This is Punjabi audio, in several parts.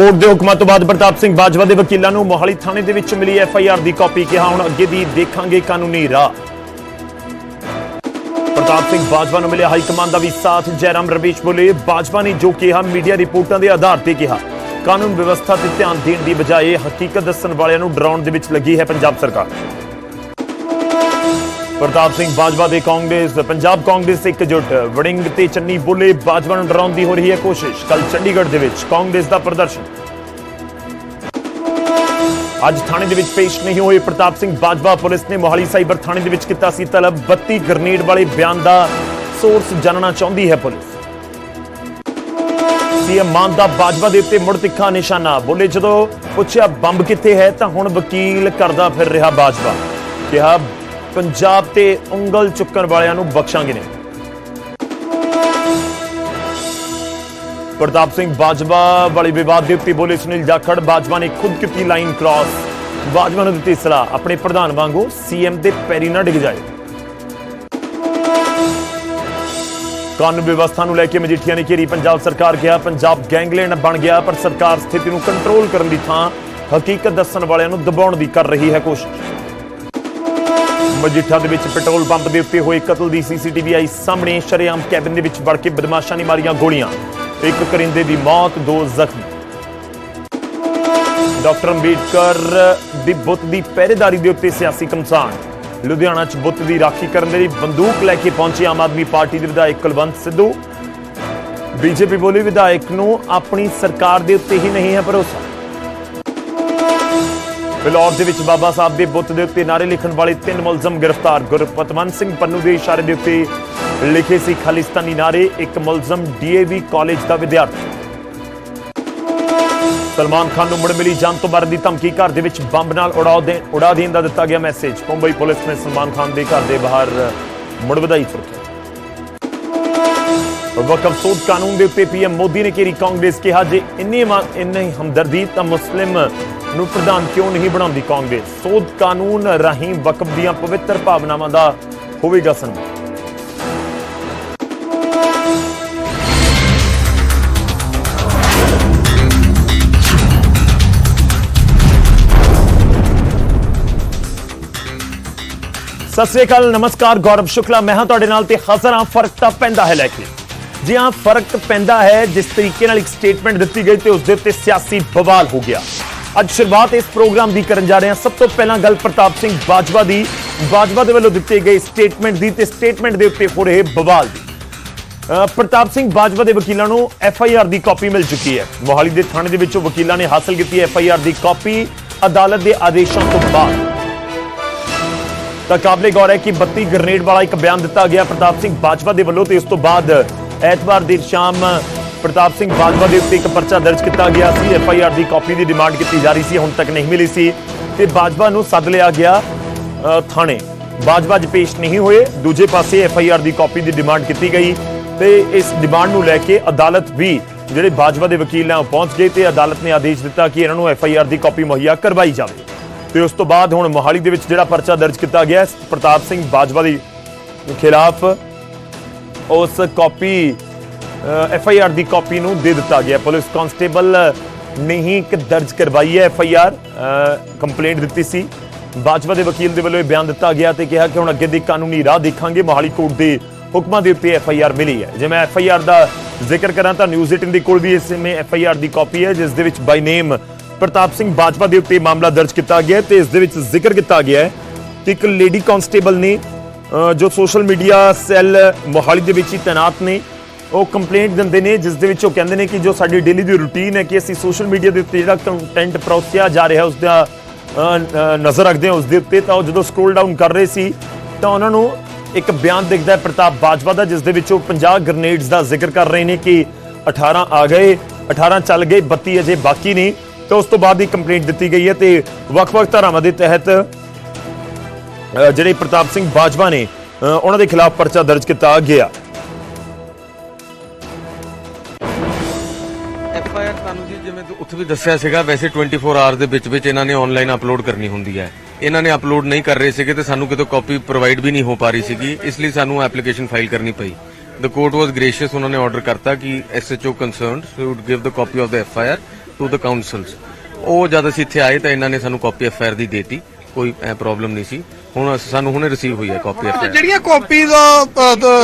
ਕੋਰਟ ਦੇ ਹੁਕਮਾਂ ਤੋਂ ਬਾਅਦ ਪ੍ਰਤਾਪ ਸਿੰਘ ਬਾਜਵਾ ਦੇ ਵਕੀਲਾਂ ਨੂੰ ਮੋਹਾਲੀ ਥਾਣੇ ਦੇ ਵਿੱਚ ਮਿਲੀ ਐਫ ਆਈ ਆਰ ਦੀ ਕਾਪੀ ਕਿਹਾ ਹੁਣ ਅੱਗੇ ਦੀ ਦੇਖਾਂਗੇ ਕਾਨੂੰਨੀ ਰਾਹ। ਪ੍ਰਤਾਪ ਸਿੰਘ ਬਾਜਵਾ ਨੂੰ ਮਿਲਿਆ ਹਾਈ ਕਮਾਂਡ ਦਾ ਵੀ ਸਾਥ, ਜੈਰਾਮ ਰਮੇਸ਼ ਬੋਲੇ, ਬਾਜਵਾ ਨੇ ਜੋ ਕਿਹਾ, ਮੀਡੀਆ ਰਿਪੋਰਟਾਂ ਦੇ ਆਧਾਰ ਤੇ ਕਿਹਾ। ਕਾਨੂੰਨ ਵਿਵਸਥਾ ਤੇ ਧਿਆਨ ਦੇਣ ਦੀ ਬਜਾਏ ਹਕੀਕਤ ਦੱਸਣ ਵਾਲਿਆਂ ਨੂੰ ਡਰਾਉਣ ਦੇ ਵਿੱਚ ਲੱਗੀ ਹੈ ਪੰਜਾਬ ਸਰਕਾਰ। ਪ੍ਰਤਾਪ ਸਿੰਘ ਬਾਜਵਾ ਦੇ ਕਾਂਗਰਸ, ਪੰਜਾਬ ਕਾਂਗਰਸ ਇਕਜੁੱਟ। ਵੜਿੰਗ ਤੇ ਚੰਨੀ ਬੋਲੇ ਬਾਜਵਾ ਨੂੰ ਡਰਾਉਣ ਦੀ ਹੋ ਰਹੀ ਹੈ ਕੋਸ਼ਿਸ਼। ਕੱਲ ਚੰਡੀਗੜ੍ਹ ਦੇ ਵਿੱਚ ਕਾਂਗਰਸ ਦਾ ਪ੍ਰਦਰਸ਼ਨ। ਅੱਜ ਥਾਣੇ ਦੇ ਵਿੱਚ ਪੇਸ਼ ਨਹੀਂ ਹੋਏ ਪ੍ਰਤਾਪ ਸਿੰਘ ਬਾਜਵਾ ਪੁਲਿਸ ਨੇ ਮੋਹਾਲੀ ਸਾਈਬਰ ਥਾਣੇ ਦੇ ਵਿੱਚ ਕੀਤਾ ਸੀ ਤਲਬ। 32 ਗ੍ਰਨੇਡ ਵਾਲੇ ਬਿਆਨ ਦਾ ਸੋਰਸ ਜਾਣਨਾ ਚਾਹੁੰਦੀ ਹੈ ਪੁਲਿਸ। ਸੀਐਮ ਮਾਨ ਦਾ ਬਾਜਵਾ ਦੇ ਉੱਤੇ ਮੁੜ ਤਿੱਖਾ ਨਿਸ਼ਾਨਾ। ਬੋਲੇ, ਜਦੋਂ ਪੁੱਛਿਆ ਬੰਬ ਕਿੱਥੇ ਹੈ ਤਾਂ ਹੁਣ ਵਕੀਲ ਕਰਦਾ ਫਿਰ ਰਿਹਾ ਬਾਜਵਾ। ਕਿਹਾ ਪੰਜਾਬ ਤੇ ਉਂਗਲ ਚੁੱਕਣ ਵਾਲਿਆਂ ਨੂੰ ਬਖਸ਼ਾਂਗੇ ਨਹੀਂ ਪ੍ਰਤਾਪ ਸਿੰਘ ਬਾਜਵਾ ਵਾਲੇ ਵਿਵਾਦ ਦੇ ਉੱਤੇ ਬੋਲੇ ਸੁਨੀਲ ਜਾਖੜ, ਬਾਜਵਾ ਨੇ ਖੁਦ ਕੀਤੀ ਲਾਈਨ ਕ੍ਰਾਸ ਬਾਜਵਾ ਨੂੰ ਦਿੱਤੀ ਸਲਾਹ, ਆਪਣੇ ਪ੍ਰਧਾਨ ਵਾਂਗੂ ਸੀਐਮ ਦੇ ਪੈਰੀ ਨਾ ਡਿੱਗ ਜਾਏ। ਕਾਨੂੰਨ ਵਿਵਸਥਾ ਨੂੰ ਲੈ ਕੇ ਮਜੀਠੀਆ ਨੇ ਘੇਰੀ, ਪੰਜਾਬ ਸਰਕਾਰ ਗਿਆ ਪੰਜਾਬ ਗੈਂਗਲੈਂਡ ਬਣ ਗਿਆ, ਪਰ ਸਰਕਾਰ ਸਥਿਤੀ ਨੂੰ ਕੰਟਰੋਲ ਕਰਨ ਦੀ ਥਾਂ ਹਕੀਕਤ ਦੱਸਣ ਵਾਲਿਆਂ ਨੂੰ ਦਬਾਉਣ ਦੀ ਕਰ ਰਹੀ ਹੈ ਕੋਸ਼ਿਸ਼। ਮਜੀਠਾ ਦੇ ਵਿੱਚ ਪੈਟਰੋਲ ਪੰਪ ਦੇ ਉੱਤੇ ਹੋਏ ਕਤਲ ਦੀ ਸੀਸੀਟੀਵੀ ਆਈ ਸਾਹਮਣੇ। ਸ਼ਰੇਆਮ ਕੈਬਿਨ ਦੇ ਵਿੱਚ ਵੜ ਕੇ ਬਦਮਾਸ਼ਾਂ ਨੇ ਮਾਰੀਆਂ ਗੋਲੀਆਂ। ਇੱਕ ਕਰਿੰਦੇ ਦੀ ਮੌਤ, ਦੋ ਜ਼ਖਮੀ। ਡਾਕਟਰ ਅੰਬੇਡਕਰ ਦੀ ਬੁੱਤ ਦੀ ਪਹਿਰੇਦਾਰੀ ਦੇ ਉੱਤੇ ਸਿਆਸੀ ਕਮਸਾਨ। ਲੁਧਿਆਣਾ 'ਚ ਬੁੱਤ ਦੀ ਰਾਖੀ ਕਰਨ ਦੇ ਲਈ ਬੰਦੂਕ ਲੈ ਕੇ ਪਹੁੰਚੇ ਆਮ ਆਦਮੀ ਪਾਰਟੀ ਦੇ ਵਿਧਾਇਕ ਕੁਲਵੰਤ ਸਿੱਧੂ। ਬੀਜੇਪੀ ਬੋਲੀ ਵਿਧਾਇਕ ਨੂੰ ਆਪਣੀ ਸਰਕਾਰ ਦੇ ਉੱਤੇ ਹੀ ਨਹੀਂ ਹੈ ਭਰੋਸਾ। ਫਿਲੌਰ ਦੇ ਵਿੱਚ ਬਾਬਾ ਸਾਹਿਬ ਦੇ ਬੁੱਤ ਦੇ ਉੱਤੇ ਨਾਰੇ ਲਿਖਣ ਵਾਲੇ ਤਿੰਨ ਮੁਲਜ਼ਮ ਗ੍ਰਿਫਤਾਰ। ਗੁਰਪਤਵੰਤ ਸਿੰਘ ਪੰਨੂ ਦੇ ਇਸ਼ਾਰੇ ਦੇ ਉੱਤੇ ਲਿਖੇ ਸੀ ਖਾਲਿਸਤਾਨੀ ਨਾਰੇ, ਇੱਕ ਮੁਲਜ਼ਮ ਡੀਏਵੀ ਕਾਲਜ ਦਾ ਵਿਦਿਆਰਥੀ। ਸਲਮਾਨ ਖਾਨ ਨੂੰ ਮੁੜ ਮਿਲੀ ਜਾਨ ਤੋਂ ਮਾਰਨ ਦੀ ਧਮਕੀ, ਘਰ ਦੇ ਵਿੱਚ ਬੰਬ ਨਾਲ ਉਡਾ ਦੇ, ਉਡਾ ਦੇਣ ਦਾ ਦਿੱਤਾ ਗਿਆ ਮੈਸੇਜ। ਮੁੰਬਈ ਪੁਲਿਸ ਨੇ ਸਲਮਾਨ ਖਾਨ ਦੇ ਘਰ ਦੇ ਬਾਹਰ ਮੁੜ ਵਧਾਈ ਫਰਕੀ ਵਕਫ ਸੋਧ ਕਾਨੂੰਨ ਦੇ ਉੱਤੇ ਪੀਐਮ ਮੋਦੀ ਨੇ ਕਿਹਾ ਕਾਂਗਰਸ, ਕਿਹਾ ਜੇ ਇੰਨੀ ਇੰਨੀ ਹਮਦਰਦੀ ਤਾਂ ਮੁਸਲਿਮ ਨੂੰ ਪ੍ਰਧਾਨ ਕਿਉਂ ਨਹੀਂ ਬਣਾਉਂਦੀ ਕਾਂਗਰਸ? ਸੋਧ ਕਾਨੂੰਨ ਰਾਹੀਂ ਵਕਫ ਦੀਆਂ ਪਵਿੱਤਰ ਭਾਵਨਾਵਾਂ ਦਾ ਹੋਵੇਗਾ ਸਨਮਾਨ। ਸਤਿ ਸ੍ਰੀ ਅਕਾਲ, ਨਮਸਕਾਰ, ਗੌਰਵ ਸ਼ੁਕਲਾ। ਮੈਂ ਹਾਂ ਤੁਹਾਡੇ ਨਾਲ ਤੇ ਹਾਜ਼ਰ ਹਾਂ, ਫ਼ਰਕ ਤਾਂ ਪੈਂਦਾ ਹੈ ਲੈ ਕੇ। ਜੀ ਹਾਂ, ਫ਼ਰਕ ਪੈਂਦਾ ਹੈ, ਜਿਸ ਤਰੀਕੇ ਨਾਲ ਇੱਕ ਸਟੇਟਮੈਂਟ ਦਿੱਤੀ ਗਈ ਤੇ ਉਸ ਦੇ ਉੱਤੇ ਸਿਆਸੀ ਬਵਾਲ ਹੋ ਗਿਆ। ਅੱਜ ਸ਼ੁਰੂਆਤ ਇਸ ਪ੍ਰੋਗਰਾਮ ਦੀ ਕਰਨ ਜਾ ਰਹੇ ਹਾਂ। ਸਭ ਤੋਂ ਪਹਿਲਾਂ ਗੱਲ ਪ੍ਰਤਾਪ ਸਿੰਘ ਬਾਜਵਾ ਦੀ। ਬਾਜਵਾ ਦੇ ਵੱਲੋਂ ਦਿੱਤੇ ਗਏ ਸਟੇਟਮੈਂਟ ਦੀ ਤੇ ਸਟੇਟਮੈਂਟ ਦੇ ਉੱਤੇ ਹੋ ਰਹੇ ਬਵਾਲ ਦੀ। ਪ੍ਰਤਾਪ ਸਿੰਘ ਬਾਜਵਾ ਦੇ ਵਕੀਲਾਂ ਨੂੰ ਐਫ ਆਈ ਆਰ ਦੀ ਕਾਪੀ ਮਿਲ ਚੁੱਕੀ ਹੈ। ਮੋਹਾਲੀ ਦੇ ਥਾਣੇ ਦੇ ਵਿੱਚੋਂ ਵਕੀਲਾਂ ਨੇ ਹਾਸਲ ਕੀਤੀ ਐਫ ਆਈ ਆਰ ਦੀ ਕਾਪੀ ਅਦਾਲਤ ਦੇ ਆਦੇਸ਼ਾਂ ਤੋਂ ਬਾਅਦ। ਤਾਂ ਕਾਬਲੇ ਗੌਰ ਹੈ ਕਿ 32 ਗ੍ਰਨੇਡ ਵਾਲਾ ਇੱਕ ਬਿਆਨ ਦਿੱਤਾ ਗਿਆ ਪ੍ਰਤਾਪ ਸਿੰਘ ਬਾਜਵਾ ਦੇ ਵੱਲੋਂ ਤੇ ਇਸ ਤੋਂ ਬਾਅਦ ਐਤਵਾਰ ਦੀ ਸ਼ਾਮ ਪ੍ਰਤਾਪ ਸਿੰਘ ਬਾਜਵਾ ਦੇ ਉੱਤੇ ਇੱਕ ਪਰਚਾ ਦਰਜ ਕੀਤਾ ਗਿਆ ਸੀ। ਐਫ ਆਈ ਆਰ ਦੀ ਕਾਪੀ ਦੀ ਡਿਮਾਂਡ ਕੀਤੀ ਜਾ ਰਹੀ ਸੀ, ਹੁਣ ਤੱਕ ਨਹੀਂ ਮਿਲੀ ਸੀ। ਤੇ ਬਾਜਵਾ ਨੂੰ ਸੱਦ ਲਿਆ ਗਿਆ ਥਾਣੇ। ਬਾਜਵਾ ਅੱਜ ਪੇਸ਼ ਨਹੀਂ ਹੋਏ। ਦੂਜੇ ਪਾਸੇ ਐਫ ਆਈ ਆਰ ਦੀ ਕਾਪੀ ਦੀ ਡਿਮਾਂਡ ਕੀਤੀ ਗਈ ਤੇ ਇਸ ਡਿਮਾਂਡ ਨੂੰ ਲੈ ਕੇ ਅਦਾਲਤ ਵੀ ਜਿਹੜੇ ਬਾਜਵਾ ਦੇ ਵਕੀਲ ਨੇ ਉਹ ਪਹੁੰਚ ਗਏ ਤੇ ਅਦਾਲਤ ਨੇ ਆਦੇਸ਼ ਦਿੱਤਾ ਕਿ ਇਹਨਾਂ ਨੂੰ ਐਫ ਆਈ ਆਰ ਦੀ ਕਾਪੀ ਮੁਹੱਈਆ ਕਰਵਾਈ ਜਾਵੇ। ਤੇ ਉਸ ਤੋਂ ਬਾਅਦ ਹੁਣ ਮੋਹਾਲੀ ਦੇ ਵਿੱਚ ਜਿਹੜਾ ਪਰਚਾ ਦਰਜ ਕੀਤਾ ਗਿਆ, ਪ੍ਰਤਾਪ ਸਿੰਘ ਬਾਜਵਾ ਦੀ ਖਿਲਾਫ ਉਸ ਕਾਪੀ ਐਫ ਆਈ ਆਰ ਦੀ ਕਾਪੀ ਨੂੰ ਦੇ ਦਿੱਤਾ ਗਿਆ। ਪੁਲਿਸ ਕਾਂਸਟੇਬਲ ਨੇ ਹੀ ਇੱਕ ਦਰਜ ਕਰਵਾਈ ਹੈ ਐਫ ਆਈ ਆਰ ਕੰਪਲੇਂਟ ਦਿੱਤੀ ਸੀ। ਬਾਜਵਾ ਦੇ ਵਕੀਲ ਦੇ ਵੱਲੋਂ ਇਹ ਬਿਆਨ ਦਿੱਤਾ ਗਿਆ ਤੇ ਕਿਹਾ ਕਿ ਹੁਣ ਅੱਗੇ ਦੀ ਕਾਨੂੰਨੀ ਰਾਹ ਦੇਖਾਂਗੇ। ਮੋਹਾਲੀ ਕੋਰਟ ਦੇ ਹੁਕਮਾਂ ਦੇ ਉੱਤੇ ਐਫ ਆਈ ਆਰ ਮਿਲੀ ਹੈ। ਜੇ ਮੈਂ ਐਫ ਆਈ ਆਰ ਦਾ ਜ਼ਿਕਰ ਕਰਾਂ ਤਾਂ ਨਿਊਜ਼ 18 ਦੇ ਕੋਲ ਵੀ ਇਸ ਸਮੇਂ ਐਫ ਆਈ ਆਰ ਦੀ ਕਾਪੀ ਹੈ, ਜਿਸ ਦੇ ਵਿੱਚ ਬਾਈ ਨੇਮ ਪ੍ਰਤਾਪ ਸਿੰਘ ਬਾਜਵਾ ਦੇ ਉੱਤੇ ਮਾਮਲਾ ਦਰਜ ਕੀਤਾ ਗਿਆ ਹੈ ਤੇ ਇਸ ਦੇ ਵਿੱਚ ਜ਼ਿਕਰ ਕੀਤਾ ਗਿਆ ਹੈ ਕਿ ਇੱਕ ਲੇਡੀ ਕਾਂਸਟੇਬਲ ਨੇ ਜੋ ਸੋਸ਼ਲ ਮੀਡੀਆ ਸੈੱਲ ਮੋਹਾਲੀ ਦੇ ਵਿੱਚ ਹੀ ਤਾਇਨਾਤ ਨੇ ਉਹ ਕੰਪਲੇਂਟ ਦਿੰਦੇ ਨੇ, ਜਿਸ ਦੇ ਵਿੱਚ ਉਹ ਕਹਿੰਦੇ ਨੇ ਕਿ ਜੋ ਸਾਡੀ ਡੇਲੀ ਦੀ ਰੁਟੀਨ ਹੈ ਕਿ ਅਸੀਂ ਸੋਸ਼ਲ ਮੀਡੀਆ ਦੇ ਉੱਤੇ ਜਿਹੜਾ ਕੰਟੈਂਟ ਪਰੋਸਿਆ ਜਾ ਰਿਹਾ, ਉਸ ਦਾ ਨਜ਼ਰ ਰੱਖਦੇ ਹਾਂ ਉਸ ਦੇ ਉੱਤੇ। ਤਾਂ ਉਹ ਜਦੋਂ ਸਕਰੋਲ ਡਾਊਨ ਕਰ ਰਹੇ ਸੀ, ਤਾਂ ਉਹਨਾਂ ਨੂੰ ਇੱਕ ਬਿਆਨ ਦਿਖਦਾ ਹੈ ਪ੍ਰਤਾਪ ਬਾਜਵਾ ਦਾ, ਜਿਸ ਦੇ ਵਿੱਚ ਉਹ 50 ਗ੍ਰਨੇਡਸ ਦਾ ਜ਼ਿਕਰ ਕਰ ਰਹੇ ਨੇ ਕਿ 18 ਆ ਗਏ 18 ਚੱਲ ਗਏ 32 ਅਜੇ ਬਾਕੀ ਨੇ ਤੇ ਉਸ ਤੋਂ ਬਾਅਦ ਹੀ ਕੰਪਲੇਂਟ ਦਿੱਤੀ ਗਈ ਹੈ ਤੇ ਵੱਖ-ਵੱਖ ਧਾਰਾਵਾਂ ਦੇ ਤਹਿਤ ਜਿਹੜੇ ਪ੍ਰਤਾਪ ਸਿੰਘ ਬਾਜਵਾ ਨੇ ਉਹਨਾਂ ਦੇ ਖਿਲਾਫ ਪਰਚਾ ਦਰਜ ਕੀਤਾ ਗਿਆ। ਉੱਥੇ ਵੀ ਦੱਸਿਆ ਸੀਗਾ, ਵੈਸੇ 24 ਆਵਰ ਦੇ ਵਿੱਚ ਵਿੱਚ ਇਹਨਾਂ ਨੇ ਆਨਲਾਈਨ ਅਪਲੋਡ ਕਰਨੀ ਹੁੰਦੀ ਹੈ। ਇਹਨਾਂ ਨੇ ਅਪਲੋਡ ਨਹੀਂ ਕਰ ਰਹੇ ਸੀਗੇ ਤੇ ਸਾਨੂੰ ਕਿਤੇ ਕਾਪੀ ਪ੍ਰੋਵਾਈਡ ਵੀ ਨਹੀਂ ਹੋ ਪਾ ਰਹੀ ਸੀਗੀ, ਇਸ ਲਈ ਸਾਨੂੰ ਐਪਲੀਕੇਸ਼ਨ ਫਾਈਲ ਕਰਨੀ ਪਈ। ਦ ਕੋਰਟ ਵਾਸ ਗ੍ਰੇਸ਼ੀਅਸ ਉਹਨਾਂ ਨੇ ਆਰਡਰ ਕਰਤਾ ਕਿ SHO concerned should give the copy of the F I R to the counsels ਉਹ ਜਦ ਅਸੀਂ ਇੱਥੇ ਆਏ ਤਾਂ ਇਹਨਾਂ ਨੇ ਸਾਨੂੰ ਕਾਪੀ ਐਫ ਆਰ ਦੀ ਦੇਤੀ, ਕੋਈ ਪ੍ਰੋਬਲਮ ਨਹੀਂ ਸੀ। ਹੁਣ ਸਾਨੂੰ ਹੁਣੇ ਰਿਸੀਵ ਹੋਈ ਹੈ ਕਾਪੀ ਐਫ ਆਰ ਜਿਹੜੀਆਂ ਕਾਪੀ ਦਾ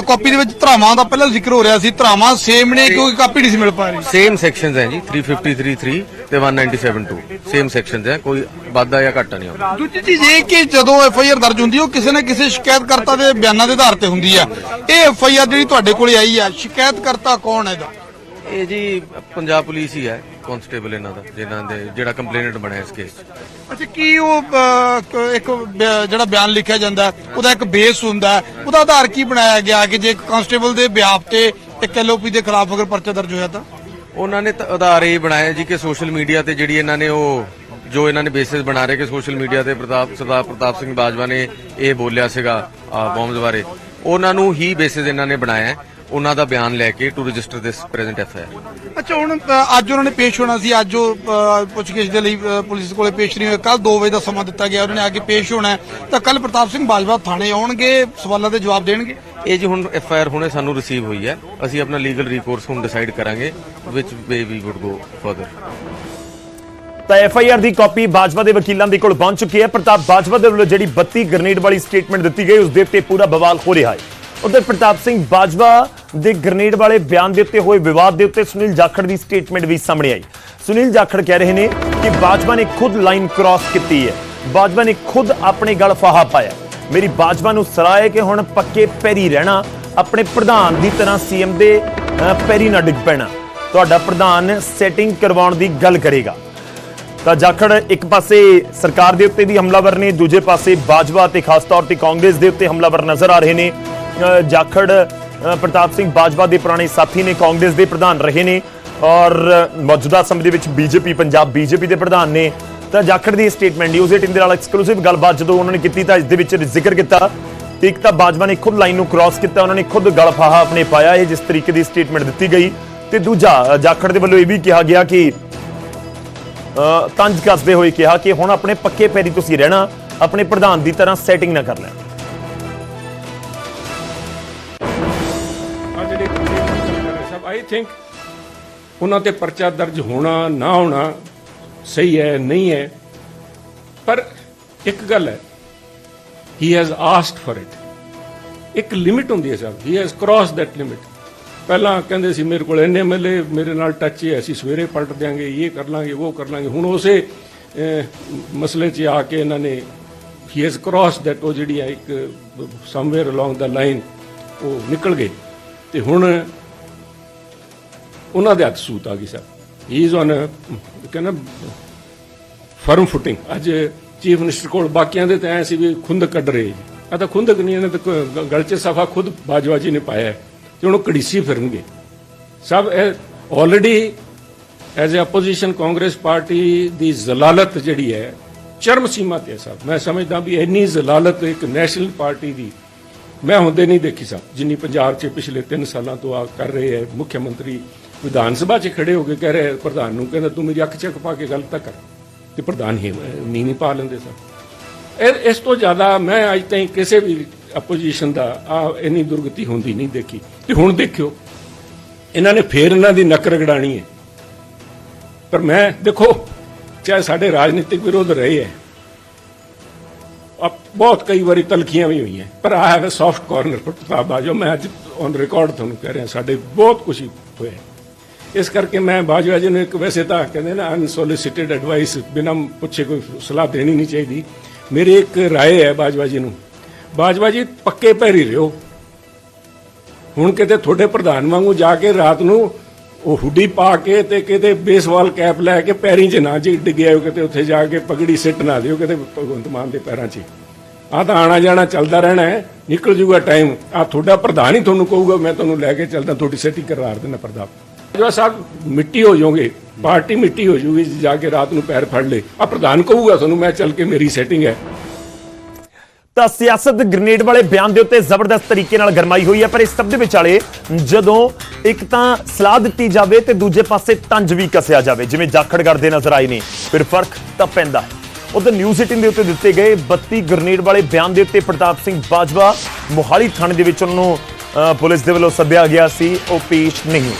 ਕਾਪੀ ਦੇ ਵਿੱਚ ਧਰਾਵਾਂ ਦਾ ਪਹਿਲਾਂ ਜ਼ਿਕਰ ਹੋ ਰਿਹਾ ਸੀ ਧਰਾਵਾਂ ਸੇਮ ਨੇ ਕਿਉਂਕਿ ਕਾਪੀ ਨਹੀਂ ਸੀ ਮਿਲ ਪਾ ਰਹੀ। ਸੇਮ ਸੈਕਸ਼ਨਸ ਹੈ ਜੀ 353 ਤੇ 1972 ਸੇਮ ਸੈਕਸ਼ਨਸ ਹੈ ਕੋਈ ਵਾਧਾ ਜਾਂ ਘਾਟਾ ਨਹੀਂ ਆਉਂਦਾ। ਦੂਜੀ ਚੀਜ਼ ਇਹ ਕਿ ਜਦੋਂ ਐਫ ਆਈ ਆਰ ਦਰਜ ਹੁੰਦੀ ਹੈ ਉਹ ਕਿਸੇ ਨਾ ਕਿਸੇ ਸ਼ਿਕਾਇਤਕਰਤਾ ਦੇ ਬਿਆਨਾਂ ਦੇ ਆਧਾਰ ਤੇ ਹੁੰਦੀ ਹੈ। ਇਹ ਐਫ ਆਈ ਆਰ ਜਿਹੜੀ ਤੁਹਾਡੇ ਕੋਲੇ ਆਈ ਹੈ ਸ਼ਿਕਾਇਤਕਰਤਾ ਕੌਣ ਹੈ ਇਹਦਾ? ਇਹ ਜੀ ਪੰਜਾਬ ਪੁਲਿਸ ਹੀ ਹੈ। ਕਨਸਟੇਬਲ ਇਹਨਾਂ ਦਾ ਜਿਨ੍ਹਾਂ ਦੇ ਜਿਹੜਾ ਕੰਪਲੇਨਟ ਬਣਿਆ ਇਸ ਕੇਸ 'ਚ। ਅੱਛਾ ਕੀ ਉਹ ਅਹ, ਕ- ਇੱਕ ਬਿ- ਜਿਹੜਾ ਬਿਆਨ ਲਿਖਿਆ ਜਾਂਦਾ ਹੈ, ਉਹਦਾ ਇੱਕ ਬੇਸ ਹੁੰਦਾ ਹੈ, ਉਹਦਾ ਆਧਾਰ ਕੀ ਬਣਾਇਆ ਗਿਆ ਕਿ ਜੇ ਇੱਕ ਕਾਂਸਟੇਬਲ ਦੇ ਬਿਆਪ ਤੇ ਇੱਕ ਐਲਓਪੀ ਦੇ ਖਿਲਾਫ ਅਗਰ ਪਰਚਾ ਦਰਜ ਹੋਇਆ ਤਾਂ? ਉਹਨਾਂ ਨੇ ਤਾਂ ਆਧਾਰ ਇਹ ਬਣਾਇਆ ਜੀ ਕਿ ਸੋਸ਼ਲ ਮੀਡੀਆ ਤੇ ਜਿਹੜੀ ਇਹਨਾਂ ਨੇ ਉਹ ਜੋ ਇਹਨਾਂ ਨੇ ਬੇਸਿਸ ਬਣਾ ਰਹੇ ਕਿ ਸੋਸ਼ਲ ਮੀਡੀਆ ਤੇ ਪ੍ਰਤਾਪ ਸਰਦਾਰ ਪ੍ਰਤਾਪ ਸਿੰਘ ਬਾਜਵਾ ਨੇ ਇਹ ਬੋਲਿਆ ਸੀਗਾ ਬੌਂਬਸ ਬਾਰੇ। ਉਹਨਾਂ ਨੂੰ ਹੀ ਬੇਸਿਸ ਇਹਨਾਂ ਨੇ ਬਣਾਇਆ ਹੈ। ਉਹਨਾਂ ਦਾ ਬਿਆਨ ਲੈ ਕੇ to register this present F I ਅੱਛਾ ਹੁਣ ਅ, ਅੱਜ ਉਹਨਾਂ ਨੇ ਪੇਸ਼ ਹੋਣਾ ਸੀ ਅੱਜ ਉਹ ਅ, ਪੁੱਛਗਿੱਛ ਦੇ ਲਈ ਅ, ਪੁਲਿਸ ਕੋਲੇ ਪੇਸ਼ ਨਹੀਂ ਹੋਏ। ਕੱਲ 2 ਵਜੇ ਦਾ ਸਮਾਂ ਦਿੱਤਾ ਗਿਆ ਉਹਨਾਂ ਨੇ ਆ ਕੇ ਪੇਸ਼ ਹੋਣਾ ਹੈ। ਤਾਂ ਕੱਲ ਪ੍ਰਤਾਪ ਸਿੰਘ ਬਾਜਵਾ ਥਾਣੇ ਆਉਣਗੇ ਸਵਾਲਾਂ ਦੇ ਜਵਾਬ ਦੇਣਗੇ? ਇਹ ਜੀ ਹੁਣ ਐਫ ਆਈ ਆਰ ਹੁਣੇ ਸਾਨੂੰ ਰਿਸੀਵ ਹੋਈ ਹੈ। ਅਸੀਂ ਆਪਣਾ ਲੀਗਲ ਰਿਕੋਰਸ ਹੁਣ ਡਿਸਾਈਡ ਕਰਾਂਗੇ which way we would go further ਤਾਂ ਐਫ ਆਈ ਆਰ ਦੀ ਕਾਪੀ ਬਾਜਵਾ ਦੇ ਵਕੀਲਾਂ ਦੇ ਕੋਲ ਪਹੁੰਚ ਚੁੱਕੀ ਹੈ। ਪ੍ਰਤਾਪ ਬਾਜਵਾ ਦੇ ਵੱਲੋਂ ਜਿਹੜੀ 32 ਗ੍ਰਨੇਡ ਵਾਲੀ ਸਟੇਟਮੈਂਟ ਦਿੱਤੀ ਗਈ ਉਸ ਦੇ ਉੱਤੇ ਪੂਰਾ ਬਵਾਲ ਹੋ ਰਿਹਾ ਹੈ। ਉਧਰ ਪ੍ਰਤਾਪ ਸਿੰਘ ਬਾਜਵਾ ਦੇ ਗ੍ਰਨੇਡ ਵਾਲੇ ਬਿਆਨ ਦੇ ਉੱਤੇ ਹੋਏ ਵਿਵਾਦ ਦੇ ਉੱਤੇ ਸੁਨੀਲ ਜਾਖੜ ਦੀ ਸਟੇਟਮੈਂਟ ਵੀ ਸਾਹਮਣੇ ਆਈ। ਸੁਨੀਲ ਜਾਖੜ ਕਹਿ ਰਹੇ ਨੇ ਕਿ ਬਾਜਵਾ ਨੇ ਖੁਦ ਲਾਈਨ ਕ੍ਰਾਸ ਕੀਤੀ ਹੈ। ਬਾਜਵਾ ਨੇ ਖੁਦ ਆਪਣੇ ਗਲ ਫਾਹਾ ਪਾਇਆ। ਮੇਰੀ ਬਾਜਵਾ ਨੂੰ ਸਲਾਹ ਹੈ ਕਿ ਹੁਣ ਪੱਕੇ ਪੈਰੀ ਰਹਿਣਾ, ਆਪਣੇ ਪ੍ਰਧਾਨ ਦੀ ਤਰ੍ਹਾਂ ਸੀਐਮ ਦੇ ਪੈਰੀ ਨਾ ਡਿੱਗ ਪੈਣਾ। ਤੁਹਾਡਾ ਪ੍ਰਧਾਨ ਸੈਟਿੰਗ ਕਰਵਾਉਣ ਦੀ ਗੱਲ ਕਰੇਗਾ। ਤਾਂ ਜਾਖੜ ਇੱਕ ਪਾਸੇ ਸਰਕਾਰ ਦੇ ਉੱਤੇ ਵੀ ਹਮਲਾਵਰ ਨੇ, ਦੂਜੇ ਪਾਸੇ ਬਾਜਵਾ ਤੇ ਖਾਸ ਤੌਰ ਤੇ ਕਾਂਗਰਸ ਦੇ ਉੱਤੇ ਹਮਲਾਵਰ ਨਜ਼ਰ ਆ ਰਹੇ ਨੇ। ਜਾਖੜ ਪ੍ਰਤਾਪ ਸਿੰਘ ਬਾਜਵਾ ਦੇ ਪੁਰਾਣੇ ਸਾਥੀ ਨੇ ਕਾਂਗਰਸ ਦੇ ਪ੍ਰਧਾਨ ਰਹੇ ਨੇ ਔਰ ਮੌਜੂਦਾ ਸਮੇਂ ਦੇ ਵਿੱਚ ਬੀਜੇਪੀ, ਪੰਜਾਬ ਬੀਜੇਪੀ ਦੇ ਪ੍ਰਧਾਨ ਨੇ। ਤਾਂ ਜਾਖੜ ਦੀ ਸਟੇਟਮੈਂਟ ਨਿਊਜ਼ 18 ਦੇ ਨਾਲ ਐਕਸਕਲੂਸਿਵ ਗੱਲਬਾਤ ਜਦੋਂ ਉਹਨਾਂ ਨੇ ਕੀਤੀ ਤਾਂ ਇਸ ਦੇ ਵਿੱਚ ਜ਼ਿਕਰ ਕੀਤਾ ਕਿ ਇੱਕ ਤਾਂ ਬਾਜਵਾ ਨੇ ਖੁਦ ਲਾਈਨ ਨੂੰ ਕ੍ਰਾਸ ਕੀਤਾ, ਉਹਨਾਂ ਨੇ ਖੁਦ ਗਲ ਫਾਹਾ ਆਪਣੇ ਪਾਇਆ ਇਹ ਜਿਸ ਤਰੀਕੇ ਦੀ ਸਟੇਟਮੈਂਟ ਦਿੱਤੀ ਗਈ। ਤੇ ਦੂਜਾ ਜਾਖੜ ਦੇ ਵੱਲੋਂ ਇਹ ਵੀ ਕਿਹਾ ਗਿਆ ਕਿ ਤੰਜ ਕੱਸਦੇ ਹੋਏ ਕਿਹਾ ਕਿ ਹੁਣ ਆਪਣੇ ਪੱਕੇ ਪੈਰੀ ਤੁਸੀਂ ਰਹਿਣਾ, ਆਪਣੇ ਪ੍ਰਧਾਨ ਦੀ ਤਰ੍ਹਾਂ ਸੈਟਿੰਗ ਨਾ ਕਰ ਲੈਣਾ। ਸਭ ਆਈ ਥਿੰਕ ਉਹਨਾਂ ਤੇ ਪਰਚਾ ਦਰਜ ਹੋਣਾ, ਨਾ ਹੋਣਾ ਸਹੀ ਹੈ, ਨਹੀਂ ਹੈ। ਪਰ ਇੱਕ ਗੱਲ ਹੈ he has asked for it ਇੱਕ ਲਿਮਿਟ ਹੁੰਦੀ ਹੈ ਸਭ he has cross that limit ਪਹਿਲਾਂ ਕਹਿੰਦੇ ਸੀ, ਮੇਰੇ ਕੋਲ ਇੰਨੇ ਮਿਲੇ, ਮੇਰੇ ਨਾਲ ਟੱਚ ਹੈ, ਅਸੀਂ ਸਵੇਰੇ ਪਲਟ ਦਿਆਂਗੇ, ਇਹ ਕਰ ਲਾਂਗੇ, ਉਹ ਕਰ ਲਾਂਗੇ। ਹੁਣ ਉਸੇ ਮਸਲੇ 'ਚ ਆ ਕੇ ਇਹਨਾਂ ਨੇ ਹੀ ਹੈਜ਼ ਕ੍ਰਾਸ ਦੈਟ ਉਹ ਜਿਹੜੀ ਹੈ ਇੱਕ ਸਮਵੇਅਰ ਅਲੋਂਗ ਦਾ ਲਾਈਨ ਉਹ ਨਿਕਲ ਗਏ। ਤੇ ਹੁਣ ਉਹਨਾਂ ਦੇ ਹੱਥ ਸੂਤ ਆ ਗਈ ਸਰ। ਹੀ ਇਜ਼ ਔਨ ਕਹਿੰਦਾ, ਫਰਮ ਫੁਟਿੰਗ। ਅੱਜ ਚੀਫ ਮਿਨਿਸਟਰ ਕੋਲ ਬਾਕੀਆਂ ਦੇ ਤਾਂ ਐ ਸੀ ਵੀ ਖੁੰਦ ਕੱਢ ਰਹੇ ਆ ਤਾਂ ਖੁੰਦਕ ਨਹੀਂ, ਇਹਨਾਂ ਤੇ ਕੋਈ ਗਲ 'ਚ ਸਫਾ ਖੁਦ ਬਾਜਵਾ ਜੀ ਨੇ ਪਾਇਆ ਹੈ। ਹੁਣ ਉਹ ਕੜੀਸੀ ਫਿਰਨਗੇ। ਸਭ already as a opposition Congress party ਦੀ ਜ਼ਲਾਲਤ ਜਿਹੜੀ ਹੈ, ਚਰਮ ਸੀਮਾ ਤੇ ਹੈ ਸਭ। ਮੈਂ ਸਮਝਦਾ ਵੀ ਇੰਨੀ ਜ਼ਲਾਲਤ ਇੱਕ ਨੈਸ਼ਨਲ ਪਾਰਟੀ ਦੀ ਮੈਂ ਹੁੰਦੇ ਨਹੀਂ ਦੇਖੀ ਸਾਹਿਬ ਜਿੰਨੀ ਪੰਜਾਬ 'ਚ ਪਿਛਲੇ 3 ਸਾਲਾਂ ਤੋਂ ਆ ਕਰ ਰਹੇ ਹੈ ਮੁੱਖ ਮੰਤਰੀ ਵਿਧਾਨ ਸਭਾ 'ਚ ਖੜੇ ਹੋ ਕੇ ਕਹਿ ਰਹੇ ਪ੍ਰਧਾਨ ਨੂੰ, ਕਹਿੰਦਾ ਤੂੰ ਮੇਰੀ ਅੱਖ ਚੱਕ ਪਾ ਕੇ ਗੱਲ ਤਾਂ ਕਰ। ਤੇ ਪ੍ਰਧਾਨ ਹੀ ਨੀ ਨਹੀਂ ਪਾ ਲੈਂਦੇ ਸਭ ਇਸ ਤੋਂ ਜ਼ਿਆਦਾ ਮੈਂ ਅੱਜ ਤਾਈਂ ਕਿਸੇ ਵੀ ਆਪੋਜੀਸ਼ਨ ਦਾ ਆ ਇੰਨੀ ਦੁਰਗਤੀ ਹੁੰਦੀ ਨਹੀਂ ਦੇਖੀ। ਤੇ ਹੁਣ ਦੇਖਿਓ, ਇਹਨਾਂ ਨੇ ਫੇਰ ਇਹਨਾਂ ਦੀ ਨੱਕ ਰਗੜਾਣੀ ਹੈ। ਪਰ ਮੈਂ, ਦੇਖੋ, ਚਾਹੇ ਸਾਡੇ ਰਾਜਨੀਤਿਕ ਵਿਰੋਧ ਰਹੇ ਹੈ ਬਹੁਤ ਕਈ ਵਾਰੀ ਤਲਖੀਆਂ ਵੀ ਹੋਈਆਂ। ਪਰ ਆ ਹੈਵ ਅ ਸੌਫਟ ਕਾਰਨਰ ਪਰ ਪ੍ਰਤਾਪ ਬਾਜੋ ਮੈਂ ਅੱਜ ਔਨ ਰਿਕਾਰਡ ਤੁਹਾਨੂੰ ਕਹਿ ਰਿਹਾ, ਸਾਡੇ ਬਹੁਤ ਕੁਝ ਹੋਇਆ। ਇਸ ਕਰਕੇ ਮੈਂ ਬਾਜਵਾ ਜੀ ਨੂੰ ਇੱਕ ਵੈਸੇ ਤਾਂ ਕਹਿੰਦੇ ਨਾ ਅਨਸੋਲਿਸਿਟਡ ਐਡਵਾਈਸ ਬਿਨਾਂ ਪੁੱਛੇ ਕੋਈ ਸਲਾਹ ਦੇਣੀ ਨਹੀਂ ਚਾਹੀਦੀ ਮੇਰੀ ਇੱਕ رائے ਹੈ ਬਾਜਵਾ ਜੀ ਨੂੰ ਬਾਜਵਾ ਜੀ ਪੱਕੇ ਪੈਰੀ ਰਿਓ ਹੁਣ ਕਿਤੇ ਤੁਹਾਡੇ ਪ੍ਰਧਾਨ ਵਾਂਗੂ ਜਾ ਕੇ ਰਾਤ ਨੂੰ ਉਹ ਹੁੱਡੀ ਪਾ ਕੇ ਤੇ ਕਿਤੇ ਬੇਸਬਾਲ ਕੈਪ ਲੈ ਕੇ ਪੈਰੀਂ 'ਚ ਨਾ ਜੀ ਡਿੱਗਿਆ ਹੋ ਕਿਤੇ ਉੱਥੇ ਜਾ ਕੇ ਪਗੜੀ ਸਿੱਟ ਨਾ ਦਿਓ ਕਿਤੇ ਭਗਵੰਤ ਮਾਨ ਦੇ ਪੈਰਾਂ 'ਚ ਆ ਤਾਂ ਆਣਾ ਜਾਣਾ ਚੱਲਦਾ ਰਹਿਣਾ ਹੈ ਨਿਕਲ ਜੂਗਾ ਟਾਈਮ ਆ ਤੁਹਾਡਾ ਪ੍ਰਧਾਨ ਹੀ ਤੁਹਾਨੂੰ ਕਹੂਗਾ ਮੈਂ ਤੁਹਾਨੂੰ ਲੈ ਕੇ ਚੱਲਦਾ ਤੁਹਾਡੀ ਸੈਟਿੰਗ ਕਰਵਾ ਦੇਣਾ ਪ੍ਰਤਾਪ ਜੋ ਸਾਹਿਬ, ਮਿੱਟੀ ਹੋ ਜਾਓਗੇ, ਪਾਰਟੀ ਮਿੱਟੀ ਹੋ ਜੂਗੀ, ਜਾ ਕੇ ਰਾਤ ਨੂੰ ਪੈਰ ਫੜ ਲੇ ਆ ਪ੍ਰਧਾਨ ਕਹੂਗਾ ਤੁਹਾਨੂੰ, ਮੈਂ ਚੱਲ ਕੇ ਮੇਰੀ ਸੈਟਿੰਗ ਹੈ। ਤਾਂ ਸਿਆਸਤ ਗ੍ਰਨੇਡ ਵਾਲੇ ਬਿਆਨ ਦੇ ਉੱਤੇ ਜ਼ਬਰਦਸਤ ਤਰੀਕੇ ਨਾਲ ਗਰਮਾਈ ਹੋਈ ਹੈ, ਪਰ ਇਸ ਸਭ ਦੇ ਵਿਚਾਲੇ ਜਦੋਂ ਇੱਕ ਤਾਂ ਸਲਾਹ ਦਿੱਤੀ ਜਾਵੇ ਤੇ ਦੂਜੇ ਪਾਸੇ ਤੰਜ ਵੀ ਕੱਸਿਆ ਜਾਵੇ, ਜਿਵੇਂ ਜਾਖੜ ਕਰਦੇ ਨਜ਼ਰ ਆਏ ਨੇ, ਫਿਰ ਫ਼ਰਕ ਤਾਂ ਪੈਂਦਾ ਹੈ। ਉਧਰ ਨਿਊਜ਼ 18 ਦੇ ਉੱਤੇ ਦਿੱਤੇ ਗਏ 32 ਗ੍ਰਨੇਡ ਵਾਲੇ ਬਿਆਨ ਦੇ ਉੱਤੇ ਪ੍ਰਤਾਪ ਸਿੰਘ ਬਾਜਵਾ ਮੋਹਾਲੀ ਥਾਣੇ ਦੇ ਵਿੱਚ ਉਹਨਾਂ ਨੂੰ ਪੁਲਿਸ ਦੇ ਵੱਲੋਂ ਸੱਦਿਆ ਗਿਆ ਸੀ, ਉਹ ਪੇਸ਼ ਨਹੀਂ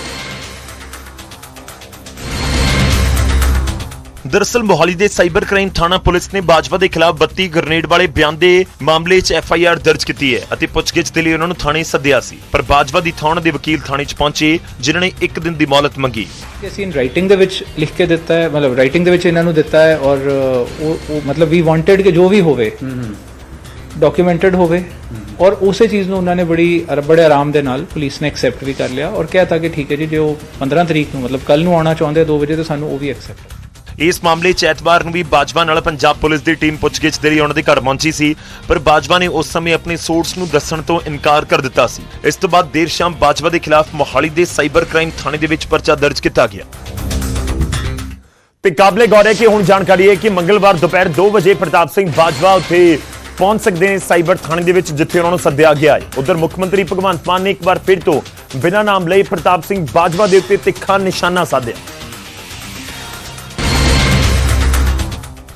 ਦਰਅਸਲ ਮੋਹਾਲੀ ਦੇ ਸਾਈਬਰ ਕ੍ਰਾਈਮ ਥਾਣਾ ਪੁਲਿਸ ਨੇ ਬਾਜਵਾ ਦੇ ਖਿਲਾਫ 32 ਗ੍ਰਨੇਡ ਵਾਲੇ ਬਿਆਨ ਦੇ ਮਾਮਲੇ 'ਚ ਐਫ ਆਈ ਆਰ ਦਰਜ ਕੀਤੀ ਹੈ ਅਤੇ ਪੁੱਛਗਿੱਛ ਦੇ ਲਈ ਉਹਨਾਂ ਨੂੰ ਥਾਣੇ ਸੱਦਿਆ ਸੀ। ਪਰ ਬਾਜਵਾ ਦੀ ਥਾਣ ਦੇ ਵਕੀਲ ਥਾਣੇ 'ਚ ਪਹੁੰਚੇ ਜਿਨ੍ਹਾਂ ਨੇ ਇੱਕ ਦਿਨ ਦੀ ਮੌਲਤ ਮੰਗੀ। ਕਿ ਅਸੀਂ ਰਾਈਟਿੰਗ ਦੇ ਵਿੱਚ ਲਿਖ ਕੇ ਦਿੱਤਾ ਹੈ ਮਤਲਬ ਰਾਈਟਿੰਗ ਦੇ ਵਿੱਚ ਇਹਨਾਂ ਨੂੰ ਦਿੱਤਾ ਹੈ ਔਰ ਉਹ ਉਹ ਮਤਲਬ ਵੀ ਵਾਂਟਡ ਕਿ ਜੋ ਵੀ ਹੋਵੇ ਡਾਕੂਮੈਂਟਡ ਹੋਵੇ ਔਰ ਉਸੇ ਚੀਜ਼ ਨੂੰ ਉਹਨਾਂ ਨੇ ਬੜੀ ਅਰ- ਬੜੇ ਆਰਾਮ ਦੇ ਨਾਲ ਪੁਲਿਸ ਨੇ ਐਕਸੈਪਟ ਵੀ ਕਰ ਲਿਆ ਔਰ ਕਹਿਤਾ ਕਿ ਠੀਕ ਹੈ ਜੀ ਜੇ ਉਹ 15 ਤਰੀਕ ਨੂੰ ਮਤਲਬ ਕੱਲ ਨੂੰ ਆਉਣਾ ਚਾਹੁੰਦੇ 2 ਵਜੇ ਤਾਂ ਸਾਨੂੰ ਉਹ ਵੀ ਐਕਸੈਪਟ ਇਸ ਮਾਮਲੇ 'ਚ ਐਤਵਾਰ ਨੂੰ ਵੀ ਬਾਜਵਾ ਨਾਲ ਪੰਜਾਬ ਪੁਲਿਸ ਦੀ ਟੀਮ ਪੁੱਛਗਿੱਛ ਦੇ ਲਈ ਉਹਨਾਂ ਦੇ ਘਰ ਪਹੁੰਚੀ ਸੀ, ਪਰ ਬਾਜਵਾ ਨੇ ਉਸ ਸਮੇਂ ਆਪਣੀ ਸੋਰਸ ਨੂੰ ਦੱਸਣ ਤੋਂ ਇਨਕਾਰ ਕਰ ਦਿੱਤਾ ਸੀ। ਇਸ ਤੋਂ ਬਾਅਦ ਦੇਰ ਸ਼ਾਮ ਬਾਜਵਾ ਦੇ ਖਿਲਾਫ ਮੋਹਾਲੀ ਦੇ ਸਾਈਬਰ ਕ੍ਰਾਈਮ ਥਾਣੇ ਦੇ ਵਿੱਚ ਪਰਚਾ ਦਰਜ ਕੀਤਾ ਗਿਆ। ਤੇ ਕਾਬਲੇ ਗੌਰ ਹੈ ਕਿ ਹੁਣ ਜਾਣਕਾਰੀ ਹੈ ਕਿ ਮੰਗਲਵਾਰ ਦੁਪਹਿਰ 2 ਵਜੇ ਪ੍ਰਤਾਪ ਸਿੰਘ ਬਾਜਵਾ ਉੱਥੇ ਪਹੁੰਚ ਸਕਦੇ ਨੇ ਸਾਈਬਰ ਥਾਣੇ ਦੇ ਵਿੱਚ, ਜਿੱਥੇ ਉਹਨਾਂ ਨੂੰ ਸੱਦਿਆ ਗਿਆ ਹੈ। ਉਧਰ ਮੁੱਖ ਮੰਤਰੀ ਭਗਵੰਤ ਮਾਨ ਨੇ ਇੱਕ ਵਾਰ ਫਿਰ ਤੋਂ ਬਿਨਾਂ ਨਾਮ ਲਈ ਪ੍ਰਤਾਪ ਸਿੰਘ ਬਾਜਵਾ ਦੇ ਉੱਤੇ ਤਿੱਖਾ ਨਿਸ਼ਾਨਾ ਸਾਧਿਆ।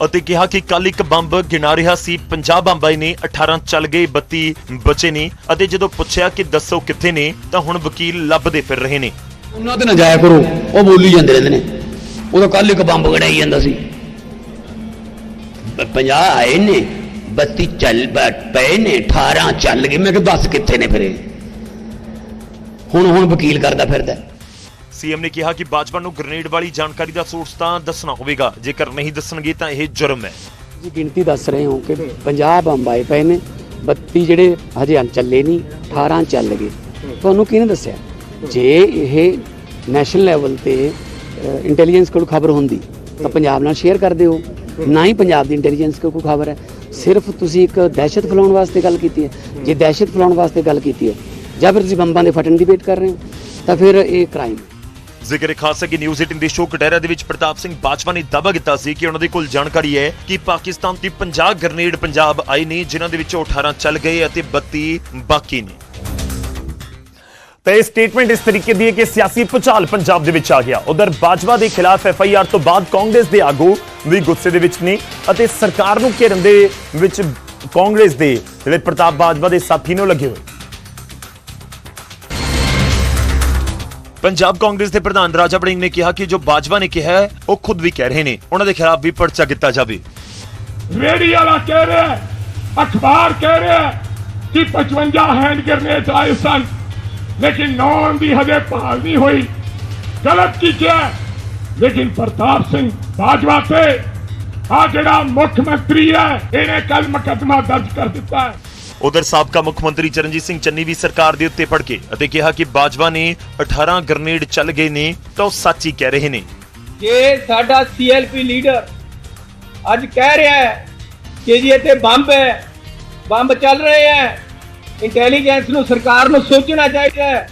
ਅਤੇ ਕਿਹਾ ਕਿ ਕੱਲ ਇੱਕ ਬੰਬ ਗਿਣਾ ਰਿਹਾ ਸੀ 50 ਬੰਬ ਆਏ ਨੇ 18 ਚੱਲ ਗਏ 32 ਬਚੇ ਨੇ। ਅਤੇ ਜਦੋਂ ਪੁੱਛਿਆ ਕਿ ਦੱਸੋ ਕਿੱਥੇ ਨੇ, ਤਾਂ ਹੁਣ ਵਕੀਲ ਲੱਭਦੇ ਫਿਰ ਰਹੇ ਨੇ। ਉਹਨਾਂ ਤੇ ਨਾ ਜਾਇਆ ਕਰੋ ਉਹ ਬੋਲੀ ਜਾਂਦੇ ਰਹਿੰਦੇ ਨੇ। ਉਹ ਤਾਂ ਕੱਲ ਇੱਕ ਬੰਬ ਗੜਾਈ ਜਾਂਦਾ ਸੀ। 50 ਆਏ ਨੇ 32 ਚੱਲ ਪਏ ਨੇ 18 ਚੱਲ ਗਏ। ਮੈਂ ਕਿਹਾ, ਦੱਸ ਕਿੱਥੇ ਨੇ ਫਿਰ ਹੁਣ ਹੁਣ ਵਕੀਲ ਕਰਦਾ ਫਿਰਦਾ। ਸੀਐਮ ਨੇ ਕਿਹਾ ਕਿ ਬਾਜਵਾ ਨੂੰ ਗ੍ਰਨੇਡ ਵਾਲੀ ਜਾਣਕਾਰੀ ਦਾ ਸੋਰਸ ਤਾਂ ਦੱਸਣਾ ਹੋਵੇਗਾ। ਜੇਕਰ ਨਹੀਂ ਦੱਸਣਗੇ ਤਾਂ ਇਹ ਜੁਰਮ ਹੈ। ਜੀ, ਗਿਣਤੀ ਦੱਸ ਰਹੇ ਹਾਂ ਕਿ 50 ਬੰਬ ਆਏ ਪਏ ਨੇ 32 ਜਿਹੜੇ ਹਜੇ ਚੱਲੇ ਨਹੀਂ 18 ਚੱਲ ਗਏ। ਤੁਹਾਨੂੰ ਕਿਹਨੇ ਦੱਸਿਆ? ਜੇ ਇਹ ਨੈਸ਼ਨਲ ਲੈਵਲ ਤੇ ਇੰਟੈਲੀਜੈਂਸ ਕੋਲ ਖਬਰ ਹੁੰਦੀ, ਤਾਂ ਪੰਜਾਬ ਨਾਲ ਸ਼ੇਅਰ ਕਰਦੇ ਹੋ। ਨਾ ਹੀ ਪੰਜਾਬ ਦੀ ਇੰਟੈਲੀਜੈਂਸ ਕੋਲ ਕੋਈ ਖਬਰ ਹੈ। ਸਿਰਫ ਤੁਸੀਂ ਇੱਕ ਦਹਿਸ਼ਤ ਫੈਲਾਉਣ ਵਾਸਤੇ ਗੱਲ ਕੀਤੀ ਹੈ। ਜੇ ਦਹਿਸ਼ਤ ਫੈਲਾਉਣ ਵਾਸਤੇ ਗੱਲ ਕੀਤੀ ਹੈ, ਜਾਂ ਫਿਰ ਤੁਸੀਂ ਬੰਬਾਂ ਦੇ ਫਟਣ ਦੀ ਵੇਟ ਕਰ ਰਹੇ ਹੋ, ਤਾਂ ਫਿਰ ਇਹ ਕ੍ਰਾਈਮ ਜ਼ਿਕਰ ਖਾਸ ਹੈ ਕਿ ਨਿਊਜ਼ 18 ਦੇ ਸ਼ੋਅ ਕਟਹਿਰਾ ਦੇ ਵਿੱਚ ਪ੍ਰਤਾਪ ਸਿੰਘ ਬਾਜਵਾ ਨੇ ਦਾਅਵਾ ਕੀਤਾ ਸੀ ਕਿ ਉਹਨਾਂ ਦੇ ਕੋਲ ਜਾਣਕਾਰੀ ਹੈ ਕਿ ਪਾਕਿਸਤਾਨ ਦੀ 50 ਗ੍ਰਨੇਡ ਪੰਜਾਬ ਆਏ ਨੇ, ਜਿਨ੍ਹਾਂ ਦੇ ਵਿੱਚੋਂ 18 ਚੱਲ ਗਏ ਅਤੇ 32 ਬਾਕੀ ਨੇ। ਤਾਂ ਇਹ ਸਟੇਟਮੈਂਟ ਇਸ ਤਰੀਕੇ ਦੀ ਹੈ ਕਿ ਸਿਆਸੀ ਭੁਚਾਲ ਪੰਜਾਬ ਦੇ ਵਿੱਚ ਆ ਗਿਆ। ਉਧਰ ਬਾਜਵਾ ਦੇ ਖਿਲਾਫ ਐਫ ਆਈ ਆਰ ਤੋਂ ਬਾਅਦ ਕਾਂਗਰਸ ਦੇ ਆਗੂ ਵੀ ਗੁੱਸੇ ਦੇ ਵਿੱਚ ਨੇ ਅਤੇ ਸਰਕਾਰ ਨੂੰ ਘੇਰਨ ਦੇ ਵਿੱਚ ਕਾਂਗਰਸ ਦੇ ਜਿਹੜੇ ਪ੍ਰਤਾਪ ਬਾਜਵਾ ਦੇ ਸਾਥੀ ਨੂੰ ਲੱਗੇ ਹੋਏ। ਪੰਜਾਬ ਕਾਂਗਰਸ ਦੇ ਪ੍ਰਧਾਨ ਰਾਜਾ ਵੜਿੰਗ ਨੇ ਕਿਹਾ ਕਿ ਜੋ ਬਾਜਵਾ ਨੇ ਕਿਹਾ ਹੈ, ਉਹ ਖੁਦ ਵੀ ਕਹਿ ਰਹੇ ਨੇ। ਉਹਨਾਂ ਦੇ ਖਿਲਾਫ ਵੀ ਪਰਚਾ ਕੀਤਾ ਜਾਵੇ। ਰੇੜੀ ਵਾਲਾ ਕਹਿ ਰਿਹਾ ਅਖਬਾਰ ਕਹਿ ਰਿਹਾ ਕਿ 55 ਹੈਂਡ ਗ੍ਰਨੇਡ ਆਏ ਸਨ। ਲੇਕਿਨ ਨੌਨ ਦੀ ਹਜੇ ਭਾਲ ਨਹੀਂ ਹੋਈ। ਗਲਤ ਕੀ ਕਿਹਾ ਲੇਕਿਨ ਪ੍ਰਤਾਪ ਸਿੰਘ ਬਾਜਵਾ ਤੇ ਆ ਜਿਹੜਾ ਮੁੱਖ ਮੰਤਰੀ ਹੈ ਇਹਨੇ ਕੱਲ ਮੁਕੱਦਮਾ ਦਰਜ ਕਰ ਦਿੱਤਾ ਹੈ। ਉਧਰ ਸਾਬਕਾ ਮੁੱਖ ਮੰਤਰੀ ਚਰਨਜੀਤ ਸਿੰਘ ਚੰਨੀ ਵੀ ਸਰਕਾਰ ਦੇ ਉੱਤੇ ਭੜਕੇ ਅਤੇ ਕਿਹਾ ਕਿ ਬਾਜਵਾ ਨੇ 18 ਗ੍ਰਨੇਡ ਚੱਲ ਗਏ ਨੇ ਤਾਂ ਉਹ ਸੱਚ ਹੀ ਕਹਿ ਰਹੇ ਨੇ। ਜੇ ਸਾਡਾ ਸੀਐਲਪੀ ਲੀਡਰ ਅੱਜ ਕਹਿ ਰਿਹਾ ਹੈ ਕਿ ਜੀ ਇੱਥੇ ਬੰਬ ਹੈ, ਬੰਬ ਚੱਲ ਰਹੇ ਹੈ ਇੰਟੈਲੀਜੈਂਸ ਨੂੰ, ਸਰਕਾਰ ਨੂੰ ਸੋਚਣਾ ਚਾਹੀਦਾ ਹੈ।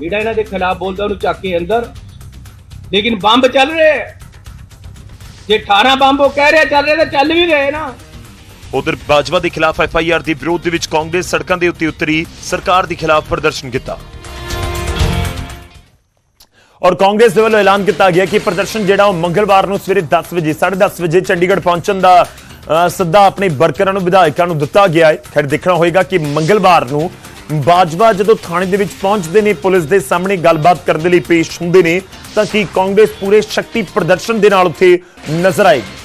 ਜਿਹੜਾ ਇਹਨਾਂ ਦੇ ਖਿਲਾਫ ਬੋਲਦਾ, ਉਹਨੂੰ ਚੱਕ ਕੇ ਅੰਦਰ। ਲੇਕਿਨ ਬੰਬ ਚੱਲ ਰਹੇ ਜੇ 18 ਬੰਬ ਉਹ ਕਹਿ ਰਿਹਾ, ਚੱਲ ਰਿਹਾ ਤਾਂ ਚੱਲ ਵੀ ਰਹੇ ਨਾ। ਉਧਰ ਬਾਜਵਾ ਦੇ ਖਿਲਾਫ ਐਫ ਆਈ ਆਰ ਦੀ ਵਿਰੋਧ ਦੇ ਵਿੱਚ ਕਾਂਗਰਸ ਸੜਕਾਂ ਦੇ ਉੱਤੇ ਉਤਰੀ ਸਰਕਾਰ ਦੇ ਖਿਲਾਫ ਪ੍ਰਦਰਸ਼ਨ ਕੀਤਾ। ਔਰ ਕਾਂਗਰਸ ਦੇ ਵੱਲੋਂ ਐਲਾਨ ਕੀਤਾ ਗਿਆ ਕਿ ਪ੍ਰਦਰਸ਼ਨ ਜਿਹੜਾ ਉਹ ਮੰਗਲਵਾਰ ਨੂੰ ਸਵੇਰੇ 10 ਵਜੇ 10:30 ਵਜੇ ਚੰਡੀਗੜ੍ਹ ਪਹੁੰਚਣ ਦਾ ਅ, ਸੱਦਾ ਆਪਣੇ ਵਰਕਰਾਂ ਨੂੰ ਵਿਧਾਇਕਾਂ ਨੂੰ ਦਿੱਤਾ ਗਿਆ ਹੈ। ਖੈਰ ਦੇਖਣਾ ਹੋਏਗਾ ਕਿ ਮੰਗਲਵਾਰ ਨੂੰ ਬਾਜਵਾ ਜਦੋਂ ਥਾਣੇ ਦੇ ਵਿੱਚ ਪਹੁੰਚਦੇ ਨੇ ਪੁਲਿਸ ਦੇ ਸਾਹਮਣੇ ਗੱਲਬਾਤ ਕਰਨ ਦੇ ਲਈ ਪੇਸ਼ ਹੁੰਦੇ ਨੇ ਤਾਂ ਕੀ ਕਾਂਗਰਸ ਪੂਰੇ ਸ਼ਕਤੀ ਪ੍ਰਦਰਸ਼ਨ ਦੇ ਨਾਲ ਉੱਥੇ ਨਜ਼ਰ ਆਏਗੀ?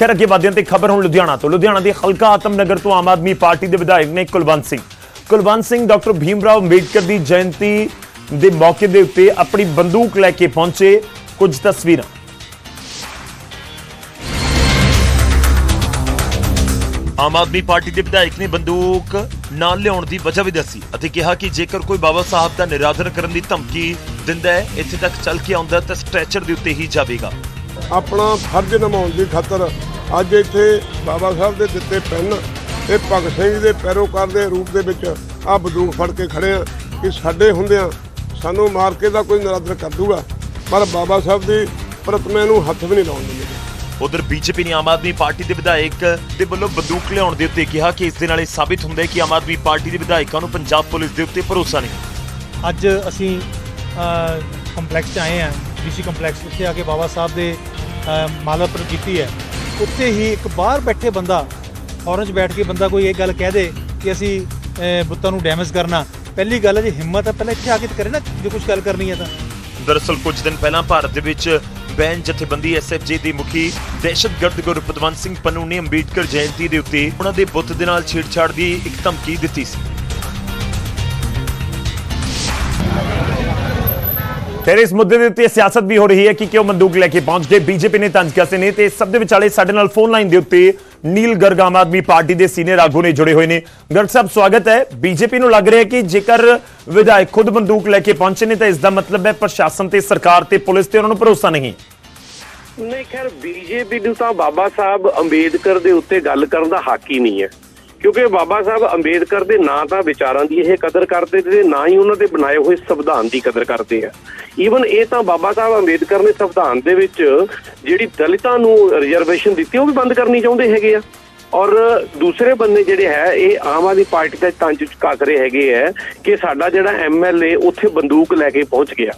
ਖੈਰ, ਅੱਗੇ ਵਧਦੇ ਹਾਂ ਤੇ ਖਬਰ ਹੁਣ ਲੁਧਿਆਣਾ ਤੋਂ। ਲੁਧਿਆਣਾ ਦੇ ਹਲਕਾ ਆਤਮਨਗਰ ਤੋਂ ਆਮ ਆਦਮੀ ਪਾਰਟੀ ਦੇ ਵਿਧਾਇਕ ਨੇ ਕੁਲਵੰਤ ਸਿੰਘ। ਕੁਲਵੰਤ ਸਿੰਘ, ਡਾਕਟਰ ਭੀਮਰਾਓ ਅੰਬੇਡਕਰ ਦੀ ਜਯੰਤੀ ਦੇ ਮੌਕੇ ਦੇ ਉੱਤੇ ਆਪਣੀ ਬੰਦੂਕ ਲੈ ਕੇ ਪਹੁੰਚੇ ਕੁਝ ਤਸਵੀਰਾਂ। ਆਮ ਆਦਮੀ ਪਾਰਟੀ ਦੇ ਵਿਧਾਇਕ ਨੇ ਬੰਦੂਕ ਨਾਲ ਲਿਆਉਣ ਦੀ ਵਜ੍ਹਾ ਵੀ ਦੱਸੀ ਅਤੇ ਕਿਹਾ ਕਿ ਜੇਕਰ ਕੋਈ ਬਾਬਾ ਸਾਹਿਬ ਦਾ ਨਿਰਾਦਰ ਕਰਨ ਦੀ ਧਮਕੀ ਦਿੰਦਾ ਹੈ, ਇੱਥੇ ਤੱਕ ਚੱਲ ਕੇ ਆਉਂਦਾ ਤਾਂ ਸਟ੍ਰੈਚਰ ਦੇ ਉੱਤੇ ਹੀ ਜਾਵੇਗਾ। ਆਪਣਾ ਫਰਜ਼ ਨਿਭਾਉਣ ਦੀ ਖਾਤਰ ਅੱਜ ਇੱਥੇ ਬਾਬਾ ਸਾਹਿਬ ਦੇ ਦਿੱਤੇ ਪੈਨ ਤੇ ਭਗਤ ਸਿੰਘ ਦੇ ਪੈਰੋਕਾਰ ਦੇ ਰੂਪ ਦੇ ਵਿੱਚ ਆ ਬੰਦੂਕ ਫੜ ਕੇ ਖੜੇ ਆ ਕਿ ਸਾਡੇ ਹੁੰਦਿਆਂ ਸਾਨੂੰ ਮਾਰ ਕੇ ਦਾ ਕੋਈ ਨਰਾਦਰ ਕਰ ਦੂਗਾ ਪਰ ਬਾਬਾ ਸਾਹਿਬ ਦੀ ਪ੍ਰਤਿਮਾ ਨੂੰ ਹੱਥ ਵੀ ਨਹੀਂ ਲਾਉਣ ਦਿੰਦੇ। ਉਧਰ ਬੀਜੇਪੀ ਨੇ ਆਮ ਆਦਮੀ ਪਾਰਟੀ ਦੇ ਵਿਧਾਇਕ ਦੇ ਵੱਲੋਂ ਬੰਦੂਕ ਲਿਆਉਣ ਦੇ ਉੱਤੇ ਕਿਹਾ ਕਿ ਇਸ ਦੇ ਨਾਲ ਇਹ ਸਾਬਿਤ ਹੁੰਦਾ ਹੈ ਕਿ ਆਮ ਆਦਮੀ ਪਾਰਟੀ ਦੇ ਵਿਧਾਇਕਾਂ ਨੂੰ ਪੰਜਾਬ ਪੁਲਿਸ ਦੇ ਉੱਤੇ ਭਰੋਸਾ ਨਹੀਂ। ਅੱਜ ਅਸੀਂ ਕੰਪਲੈਕਸ 'ਚ ਆਏ ਹਾਂ। ਡੀਸੀ ਕੰਪਲੈਕਸ ਉੱਥੇ ਆ ਕੇ ਬਾਬਾ ਸਾਹਿਬ ਦੇ ਅ, ਮਾਲਾਪੁਰ ਕੀਤੀ ਹੈ। ਉੱਥੇ ਹੀ ਇੱਕ ਬਾਹਰ ਬੈਠੇ ਬੰਦਾ ਫੌਰਨ 'ਚ ਬੈਠ ਕੇ ਬੰਦਾ ਕੋਈ ਇਹ ਗੱਲ ਕਹਿ ਦੇ ਕਿ ਅਸੀਂ ਬੁੱਤਾਂ ਨੂੰ ਡੈਮੇਜ ਕਰਨਾ। ਪਹਿਲੀ ਗੱਲ ਹੈ ਜੇ ਹਿੰਮਤ ਹੈ ਪਹਿਲਾਂ ਇੱਥੇ ਆ ਕੇ ਤਾਂ ਕਰੇ ਨਾ ਜੇ ਕੁਝ ਗੱਲ ਕਰਨੀ ਹੈ ਤਾਂ। ਦਰਅਸਲ ਕੁਝ ਦਿਨ ਪਹਿਲਾਂ ਭਾਰਤ ਦੇ ਵਿੱਚ ਬੈਨ ਜਥੇਬੰਦੀ ਐਸਐਫਜੇ ਦੀ ਮੁਖੀ ਦਹਿਸ਼ਤਗਰਦ ਗੁਰਪਤਵੰਤ ਸਿੰਘ ਪੰਨੂ ਨੇ ਅੰਬੇਡਕਰ ਜਯੰਤੀ ਦੇ ਉੱਤੇ ਉਹਨਾਂ ਦੇ ਬੁੱਤ ਦੇ ਨਾਲ ਛੇੜਛਾੜ ਦੀ ਇੱਕ ਧਮਕੀ ਦਿੱਤੀ ਸੀ। ਫਿਰ ਇਸ ਮੁੱਦੇ ਦੇ ਉੱਤੇ ਸਿਆਸਤ ਵੀ ਹੋ ਰਹੀ ਹੈ ਕਿ ਕਿਉਂ ਬੰਦੂਕ ਲੈ ਕੇ ਪਹੁੰਚ ਗਏ? ਬੀਜੇਪੀ ਨੇ ਤੰਜ ਕਸੇ ਨੇ ਤੇ ਸਭ ਦੇ ਵਿਚਾਲੇ ਸਾਡੇ ਨਾਲ ਫੋਨ ਲਾਈਨ ਦੇ ਉੱਤੇ ਨੀਲ ਗਰਗ ਆਮ ਆਦਮੀ ਪਾਰਟੀ ਦੇ ਸੀਨੀਅਰ ਆਗੂ ਨੇ ਜੁੜੇ ਹੋਏ ਨੇ। ਗਰਗ ਸਾਹਿਬ, ਸਵਾਗਤ ਹੈ। ਬੀਜੇਪੀ ਨੂੰ ਲੱਗ ਰਿਹਾ ਕਿ ਜੇਕਰ ਵਿਧਾਇਕ ਖੁਦ ਬੰਦੂਕ ਲੈ ਕੇ ਪਹੁੰਚੇ ਨੇ ਤਾਂ ਇਸ ਦਾ ਮਤਲਬ ਹੈ ਪ੍ਰਸ਼ਾਸਨ ਤੇ ਸਰਕਾਰ ਤੇ ਪੁਲਿਸ ਤੇ ਉਹਨਾਂ ਨੂੰ ਭਰੋਸਾ ਨਹੀਂ। ਨਹੀਂ, ਖੈਰ, ਬੀਜੇਪੀ ਨੂੰ ਤਾਂ ਬਾਬਾ ਸਾਹਿਬ ਅੰਬੇਦਕਰ ਦੇ ਉੱਤੇ ਗੱਲ ਕਰਨ ਦਾ ਹੱਕ ਹੀ ਨਹੀਂ ਹੈ। ਕਿਉਂਕਿ ਬਾਬਾ ਸਾਹਿਬ ਅੰਬੇਦਕਰ ਦੇ ਨਾਂ ਤਾਂ ਵਿਚਾਰਾਂ ਦੀ ਇਹ ਕਦਰ ਕਰਦੇ ਤੇ ਨਾ ਹੀ ਉਹਨਾਂ ਦੇ ਬਣਾਏ ਹੋਏ ਸੰਵਿਧਾਨ ਦੀ ਕਦਰ ਕਰਦੇ ਆ। ਈਵਨ ਇਹ ਤਾਂ ਬਾਬਾ ਸਾਹਿਬ ਅੰਬੇਦਕਰ ਨੇ ਸੰਵਿਧਾਨ ਦੇ ਵਿੱਚ ਜਿਹੜੀ ਦਲਿਤਾਂ ਨੂੰ ਰਿਜ਼ਰਵੇਸ਼ਨ ਦਿੱਤੀ, ਉਹ ਵੀ ਬੰਦ ਕਰਨੀ ਚਾਹੁੰਦੇ ਹੈਗੇ ਆ। ਔਰ ਦੂਸਰੇ ਬੰਦੇ ਜਿਹੜੇ ਹੈ, ਇਹ ਆਮ ਆਦਮੀ ਪਾਰਟੀ ਦਾ ਤੰਜ ਕੱਸ ਰਹੇ ਹੈਗੇ ਹੈ ਕਿ ਸਾਡਾ ਜਿਹੜਾ ਐਮਐਲਏ ਉੱਥੇ ਬੰਦੂਕ ਲੈ ਕੇ ਪਹੁੰਚ ਗਿਆ।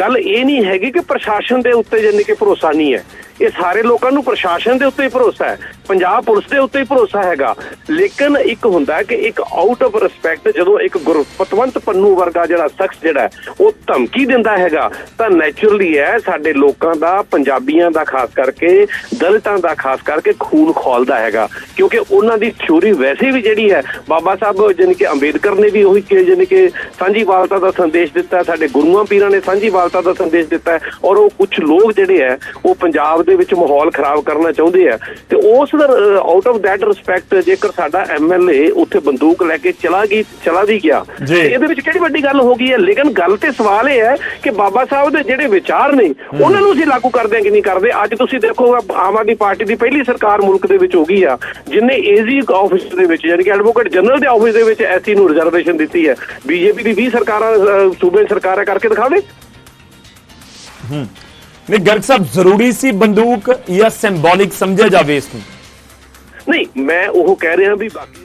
ਗੱਲ ਇਹ ਨਹੀਂ ਹੈਗੀ ਕਿ ਪ੍ਰਸ਼ਾਸਨ ਦੇ ਉੱਤੇ ਜਾਨੀ ਕਿ ਭਰੋਸਾ ਨਹੀਂ ਹੈ। ਇਹ ਸਾਰੇ ਲੋਕਾਂ ਨੂੰ ਪ੍ਰਸ਼ਾਸਨ ਦੇ ਉੱਤੇ ਹੀ ਭਰੋਸਾ ਹੈ, ਪੰਜਾਬ ਪੁਲਿਸ ਦੇ ਉੱਤੇ ਹੀ ਭਰੋਸਾ ਹੈਗਾ। ਲੇਕਿਨ ਇੱਕ ਹੁੰਦਾ ਕਿ ਇੱਕ ਆਊਟ ਆਫ ਰਿਸਪੈਕਟ ਜਦੋਂ ਇੱਕ ਗੁਰਪਤਵੰਤ ਪੰਨੂ ਵਰਗਾ ਜਿਹੜਾ ਸ਼ਖਸ ਜਿਹੜਾ ਉਹ ਧਮਕੀ ਦਿੰਦਾ ਹੈਗਾ, ਤਾਂ ਨੇਚਰਲੀ ਹੈ ਸਾਡੇ ਲੋਕਾਂ ਦਾ, ਪੰਜਾਬੀਆਂ ਦਾ ਖਾਸ ਕਰਕੇ, ਦਲਿਤਾਂ ਦਾ ਖਾਸ ਕਰਕੇ ਖੂਨ ਖੋਲਦਾ ਹੈਗਾ। ਕਿਉਂਕਿ ਉਹਨਾਂ ਦੀ ਥਿਊਰੀ ਵੈਸੇ ਵੀ ਜਿਹੜੀ ਹੈ, ਬਾਬਾ ਸਾਹਿਬ ਜਾਣੀ ਕਿ ਅੰਬੇਦਕਰ ਨੇ ਵੀ ਉਹੀ ਕਿ ਜਾਣੀ ਕਿ ਸਾਂਝੀ ਵਾਲਤਾ ਦਾ ਸੰਦੇਸ਼ ਦਿੱਤਾ, ਸਾਡੇ ਗੁਰੂਆਂ ਪੀਰਾਂ ਨੇ ਸਾਂਝੀ ਵਾਲਤਾ ਦਾ ਸੰਦੇਸ਼ ਦਿੱਤਾ ਔਰ ਉਹ ਕੁਝ ਲੋਕ ਜਿਹੜੇ ਹੈ, ਉਹ ਪੰਜਾਬ ਦੇ ਵਿੱਚ ਮਾਹੌਲ ਖਰਾਬ ਕਰਨਾ ਚਾਹੁੰਦੇ ਆ ਤੇ ਉਸ ਦਾ ਆਊਟ ਆਫ ਦੈਟ ਰਿਸਪੈਕਟ ਜੇਕਰ ਸਾਡਾ ਐਮਐਲਏ ਉੱਥੇ ਬੰਦੂਕ ਲੈ ਕੇ ਚਲਾ ਗਈ ਚਲਾ ਵੀ ਗਿਆ ਇਹਦੇ ਵਿੱਚ ਕਿਹੜੀ ਵੱਡੀ ਗੱਲ ਹੋ ਗਈ ਹੈ? ਲੇਕਿਨ ਗੱਲ ਤੇ ਸਵਾਲ ਇਹ ਹੈ ਕਿ ਬਾਬਾ ਸਾਹਿਬ ਦੇ ਜਿਹੜੇ ਵਿਚਾਰ ਨੇ ਉਹਨਾਂ ਨੂੰ ਅਸੀਂ ਲਾਗੂ ਕਰਦੇ ਹਾਂ ਕਿ ਨਹੀਂ ਕਰਦੇ। ਅੱਜ ਤੁਸੀਂ ਦੇਖੋ ਆਮ ਆਦਮੀ ਪਾਰਟੀ ਦੀ ਪਹਿਲੀ ਸਰਕਾਰ ਮੁਲਕ ਦੇ ਵਿੱਚ ਹੋ ਗਈ ਆ ਜਿਨੇ ਏਜੀ ਆਫਿਸ ਦੇ ਵਿੱਚ ਯਾਨੀ ਕਿ ਐਡਵੋਕੇਟ ਜਨਰਲ ਦੇ ਆਫਿਸ ਦੇ ਵਿੱਚ ਐਸੀ ਨੂੰ ਰਿਜ਼ਰਵੇਸ਼ਨ ਦਿੱਤੀ ਹੈ। ਬੀਜੇਪੀ ਦੀ 20 ਸਰਕਾਰਾਂ ਸੂਬੇ ਸਰਕਾਰਾਂ ਕਰਕੇ ਦਿਖਾਵੇ ਨਹੀਂ ਗਰਗ ਸਾਹਿਬ ਜ਼ਰੂਰੀ ਸੀ ਬੰਦੂਕ ਜਾਂ ਸਿੰਬੋਲਿਕ ਸਮਝਿਆ ਜਾਵੇ ਇਸ ਨੂੰ? ਨਹੀਂ ਮੈਂ ਉਹ ਕਹਿ ਰਿਹਾ ਵੀ ਬਾਕੀ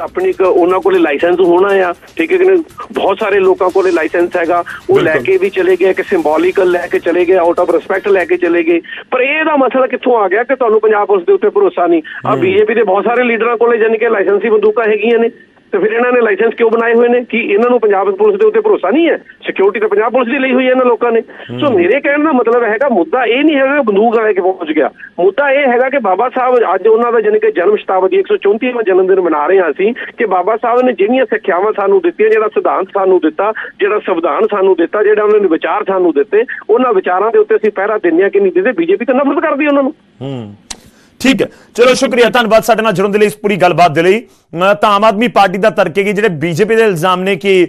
ਆਪਣੀ ਉਹਨਾਂ ਕੋਲੇ ਲਾਇਸੈਂਸ ਹੋਣਾ ਆ ਠੀਕ ਹੈ ਕਿ ਨਹੀਂ? ਬਹੁਤ ਸਾਰੇ ਲੋਕਾਂ ਕੋਲੇ ਲਾਇਸੈਂਸ ਹੈਗਾ। ਉਹ ਲੈ। ਕੇ ਵੀ ਚਲੇ ਗਏ ਕਿ ਸਿੰਬੋਲਿਕਲ ਲੈ ਕੇ ਚਲੇ ਗਏ ਆਊਟ ਆਫ ਰਿਸਪੈਕਟ ਲੈ ਕੇ ਚਲੇ ਗਏ। ਪਰ ਇਹਦਾ ਮਸਲਾ ਕਿੱਥੋਂ ਆ ਗਿਆ ਕਿ ਤੁਹਾਨੂੰ ਪੰਜਾਬ ਪੁਲਿਸ ਦੇ ਉੱਤੇ ਭਰੋਸਾ ਨਹੀਂ? ਆ ਬੀਜੇਪੀ ਦੇ ਬਹੁਤ ਸਾਰੇ ਲੀਡਰਾਂ ਕੋਲੇ ਜਾਨੀ ਕਿ ਲਾਇਸੈਂਸੀ ਬੰਦੂਕਾਂ ਹੈਗੀਆਂ ਨੇ। ਤੇ ਫਿਰ ਇਹਨਾਂ ਨੇ ਲਾਇਸੈਂਸ ਕਿਉਂ ਬਣਾਏ ਹੋਏ ਨੇ? ਕਿ ਇਹਨਾਂ ਨੂੰ ਪੰਜਾਬ ਪੁਲਿਸ ਦੇ ਉੱਤੇ ਭਰੋਸਾ ਨਹੀਂ ਹੈ? ਸਿਕਿਉਰਿਟੀ ਤਾਂ ਪੰਜਾਬ ਪੁਲਿਸ ਦੀ ਲਈ ਹੋਈ ਹੈ ਇਹਨਾਂ ਲੋਕਾਂ ਨੇ। ਸੋ ਮੇਰੇ ਕਹਿਣ ਦਾ ਮਤਲਬ ਹੈਗਾ ਮੁੱਦਾ ਇਹ ਨਹੀਂ ਹੈਗਾ ਬੰਦੂਕ ਲੈ ਕੇ ਪਹੁੰਚ ਗਿਆ। ਮੁੱਦਾ ਇਹ ਹੈਗਾ ਕਿ ਬਾਬਾ ਸਾਹਿਬ ਅੱਜ ਉਹਨਾਂ ਦਾ ਜਾਣੀ ਕਿ ਜਨਮ ਸ਼ਤਾਬਦੀ 134ਵਾਂ ਜਨਮ ਦਿਨ ਮਨਾ ਰਹੇ ਹਾਂ ਅਸੀਂ ਕਿ ਬਾਬਾ ਸਾਹਿਬ ਨੇ ਜਿਹੜੀਆਂ ਸਿੱਖਿਆਵਾਂ ਸਾਨੂੰ ਦਿੱਤੀਆਂ ਜਿਹੜਾ ਸਿਧਾਂਤ ਸਾਨੂੰ ਦਿੱਤਾ ਜਿਹੜਾ ਸੰਵਿਧਾਨ ਸਾਨੂੰ ਦਿੱਤਾ ਜਿਹੜਾ ਉਹਨਾਂ ਨੇ ਵਿਚਾਰ ਸਾਨੂੰ ਦਿੱਤੇ ਉਹਨਾਂ ਵਿਚਾਰਾਂ ਦੇ ਉੱਤੇ ਅਸੀਂ ਪਹਿਰਾ ਦਿੰਦੇ ਹਾਂ ਕਿ ਨਹੀਂ ਦਿੰਦੇ। ਬੀਜੇਪੀ ਤਾਂ ਨਫ਼ਰਤ ਕਰਦੀ ਉਹਨਾਂ ਨੂੰ। ਹੂੰ। ਠੀਕ ਹੈ। ਚਲੋ, ਸ਼ੁਕਰੀਆ। ਧੰਨਵਾਦ ਸਾਡੇ ਨਾਲ ਜੁੜਨ ਦੇ ਲਈ ਇਸ ਪੂਰੀ ਗੱਲਬਾਤ ਦੇ ਲਈ। ਤਾਂ ਆਮ ਆਦਮੀ ਪਾਰਟੀ ਦਾ ਤਰਕ ਹੈ ਕਿ ਜਿਹੜੇ ਬੀਜੇਪੀ ਦੇ ਇਲਜ਼ਾਮ ਨੇ ਕਿ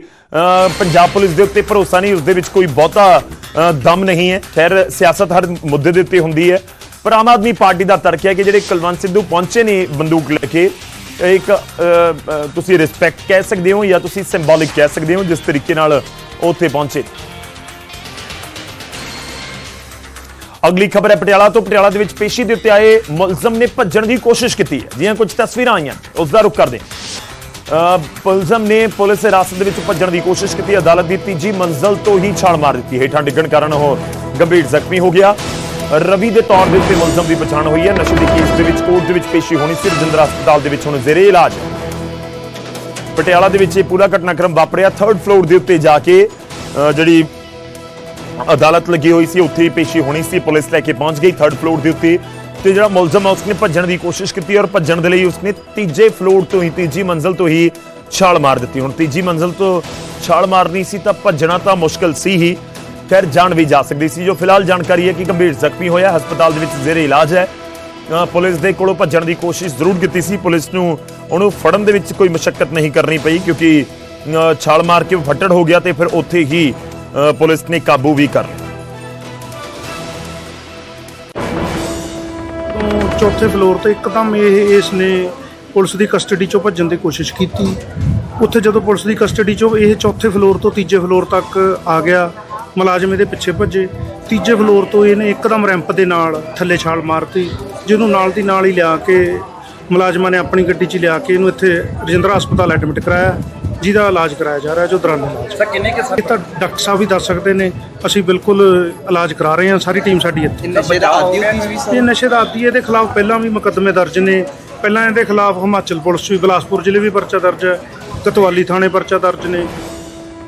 ਪੰਜਾਬ ਪੁਲਿਸ ਦੇ ਉੱਤੇ ਭਰੋਸਾ ਨਹੀਂ, ਉਸ ਦੇ ਵਿੱਚ ਕੋਈ ਬਹੁਤਾ ਦਮ ਨਹੀਂ ਹੈ। ਖੈਰ, ਸਿਆਸਤ ਹਰ ਮੁੱਦੇ ਦੇ ਉੱਤੇ ਹੁੰਦੀ ਹੈ। ਪਰ ਆਮ ਆਦਮੀ ਪਾਰਟੀ ਦਾ ਤਰਕ ਹੈ ਕਿ ਜਿਹੜੇ ਕੁਲਵੰਤ ਸਿੱਧੂ ਪਹੁੰਚੇ ਨੇ ਬੰਦੂਕ ਲੈ ਕੇ, ਇੱਕ ਤੁਸੀਂ ਰਿਸਪੈਕਟ ਕਹਿ ਸਕਦੇ ਹੋ ਜਾਂ ਤੁਸੀਂ ਸਿੰਬੋਲਿਕ ਕਹਿ ਸਕਦੇ ਹੋ, ਜਿਸ ਤਰੀਕੇ ਨਾਲ ਉਹ ਉੱਥੇ ਪਹੁੰਚੇ। ਅਗਲੀ ਖਬਰ ਹੈ, ਪਟਿਆਲਾ ਤੋਂ ਪਟਿਆਲਾ ਦੇ ਵਿੱਚ ਪੇਸ਼ੀ ਦੇ ਉੱਤੇ ਆਏ ਮੁਲਜ਼ਮ ਨੇ ਭੱਜਣ ਦੀ ਕੋਸ਼ਿਸ਼ ਕੀਤੀ ਹੈ। ਜਿਹੀਆਂ ਕੁਝ ਤਸਵੀਰਾਂ ਆਈਆਂ, ਉਸ ਦਾ ਰੁਖ ਕਰਦੇ ਹਾਂ। ਮੁਲਜ਼ਮ ਨੇ ਪੁਲਿਸ ਹਿਰਾਸਤ ਦੇ ਵਿੱਚ ਭੱਜਣ ਦੀ ਕੋਸ਼ਿਸ਼ ਕੀਤੀ। ਅਦਾਲਤ ਦੀ ਤੀਜੀ ਮੰਜ਼ਲ ਤੋਂ ਹੀ ਛਾਲ ਮਾਰ ਦਿੱਤੀ। ਹੇਠਾਂ ਡਿੱਗਣ ਕਾਰਨ ਉਹ ਗੰਭੀਰ ਜ਼ਖਮੀ ਹੋ ਗਿਆ। ਰਵੀ ਦੇ ਤੌਰ ਦੇ ਉੱਤੇ ਮੁਲਜ਼ਮ ਦੀ ਪਛਾਣ ਹੋਈ ਹੈ। ਨਸ਼ੇ ਦੀ ਕੇਸ ਦੇ ਵਿੱਚ ਕੋਰਟ ਦੇ ਵਿੱਚ ਪੇਸ਼ੀ ਹੋਣੀ ਸੀ। ਰਜਿੰਦਰ ਹਸਪਤਾਲ ਦੇ ਵਿੱਚ ਹੁਣ ਜ਼ੇਰੇ ਇਲਾਜ। ਪਟਿਆਲਾ ਦੇ ਵਿੱਚ ਇਹ ਪੂਰਾ ਘਟਨਾਕ੍ਰਮ ਵਾਪਰਿਆ। 3rd ਫਲੋਰ ਦੇ ਉੱਤੇ ਜਾ ਕੇ ਜਿਹੜੀ ਅਦਾਲਤ ਲੱਗੀ ਹੋਈ ਸੀ, ਉੱਥੇ ਹੀ ਪੇਸ਼ੀ ਹੋਣੀ ਸੀ, ਪੁਲਿਸ ਲੈ ਕੇ ਪਹੁੰਚ ਗਈ ਥਰਡ ਫਲੋਰ ਦੇ ਉੱਤੇ ਤੇ ਜਿਹੜਾ ਮੁਲਜ਼ਮ ਆ, ਉਸਨੇ ਭੱਜਣ ਦੀ ਕੋਸ਼ਿਸ਼ ਕੀਤੀ ਔਰ ਭੱਜਣ ਦੇ ਲਈ ਉਸਨੇ ਤੀਜੇ ਫਲੋਰ ਤੋਂ ਹੀ, ਤੀਜੀ ਮੰਜ਼ਲ ਤੋਂ ਹੀ ਛਾਲ ਮਾਰ ਦਿੱਤੀ। ਹੁਣ ਤੀਜੀ ਮੰਜ਼ਲ ਤੋਂ ਛਾਲ ਮਾਰਨੀ ਸੀ ਤਾਂ ਭੱਜਣਾ ਤਾਂ ਮੁਸ਼ਕਲ ਸੀ ਹੀ, ਖੈਰ ਜਾਨ ਵੀ ਜਾ ਸਕਦੀ ਸੀ। ਜੋ ਫਿਲਹਾਲ ਜਾਣਕਾਰੀ ਹੈ ਕਿ ਗੰਭੀਰ ਜ਼ਖਮੀ ਹੋਇਆ, ਹਸਪਤਾਲ ਦੇ ਵਿੱਚ ਜ਼ੇਰੇ ਇਲਾਜ ਹੈ। ਪੁਲਿਸ ਦੇ ਕੋਲੋਂ ਭੱਜਣ ਦੀ ਕੋਸ਼ਿਸ਼ ਜ਼ਰੂਰ ਕੀਤੀ ਸੀ। ਪੁਲਿਸ ਨੂੰ ਉਹਨੂੰ ਫੜਨ ਦੇ ਵਿੱਚ ਕੋਈ ਮਸ਼ੱਕਤ ਨਹੀਂ ਕਰਨੀ ਪਈ ਕਿਉਂਕਿ ਛਾਲ ਮਾਰ ਕੇ ਫੱਟੜ ਹੋ ਗਿਆ ਤੇ ਫਿਰ ਉੱਥੇ ਹੀ ਪੁਲਿਸ ਨੇ ਕਾਬੂ ਵੀ ਕਰ ਲਿਆ। ਤੋਂ ਚੌਥੇ ਫਲੋਰ ਤੋਂ ਇੱਕਦਮ ਇਹ ਇਸ ਨੇ ਪੁਲਿਸ ਦੀ ਕਸਟਡੀ ਚੋਂ ਭੱਜਣ ਦੀ ਕੋਸ਼ਿਸ਼ ਕੀਤੀ। ਉੱਥੇ ਜਦੋਂ ਪੁਲਿਸ ਦੀ ਕਸਟਡੀ ਚੋਂ ਇਹ ਚੌਥੇ ਫਲੋਰ ਤੋਂ ਤੀਜੇ ਫਲੋਰ ਤੱਕ ਆ ਗਿਆ, ਮੁਲਾਜ਼ਮ ਇਹਦੇ ਪਿੱਛੇ ਭੱਜੇ। ਤੀਜੇ ਫਲੋਰ ਤੋਂ ਇਹਨੇ ਇੱਕਦਮ ਰੈਂਪ ਦੇ ਨਾਲ ਥੱਲੇ ਛਾਲ ਮਾਰਤੀ, ਜਿਹਨੂੰ ਨਾਲ ਦੀ ਨਾਲ ਹੀ ਲਿਆ ਕੇ ਮੁਲਾਜ਼ਮਾਂ ਨੇ ਆਪਣੀ ਗੱਡੀ 'ਚ ਲਿਆ ਕੇ ਇਹਨੂੰ ਇੱਥੇ ਰਜਿੰਦਰਾ ਹਸਪਤਾਲ ਐਡਮਿਟ ਕਰਾਇਆ। ਜਿਹਦਾ ਇਲਾਜ ਕਰਾਇਆ ਜਾ ਰਿਹਾ ਜੋ ਦੌਰਾਨ ਇਲਾਜ। ਸਰ ਕਿੰਨੇ ਕੇ ਇਹ ਤਾਂ ਡਾਕਟਰ ਸਾਹਿਬ ਵੀ ਦੱਸ ਸਕਦੇ ਨੇ ਅਸੀਂ ਬਿਲਕੁਲ ਇਲਾਜ ਕਰਾ ਰਹੇ ਹਾਂ ਸਾਰੀ ਟੀਮ ਸਾਡੀ ਇੱਥੇ। ਨਸ਼ੇ ਦਾ ਆਦੀ ਸੀ? ਇਹ ਨਸ਼ੇ ਦਾ ਆਦੀ ਇਹਦੇ ਖਿਲਾਫ ਪਹਿਲਾਂ ਵੀ ਮੁਕੱਦਮੇ ਦਰਜ ਨੇ। ਪਹਿਲਾਂ ਇਹਦੇ ਖਿਲਾਫ ਹਿਮਾਚਲ ਪੁਲਿਸ ਵੀ ਬਿਲਾਸਪੁਰ ਜ਼ਿਲ੍ਹੇ ਵੀ ਪਰਚਾ ਦਰਜ ਹੈ ਕਤਵਾਲੀ ਥਾਣੇ ਪਰਚਾ ਦਰਜ ਨੇ।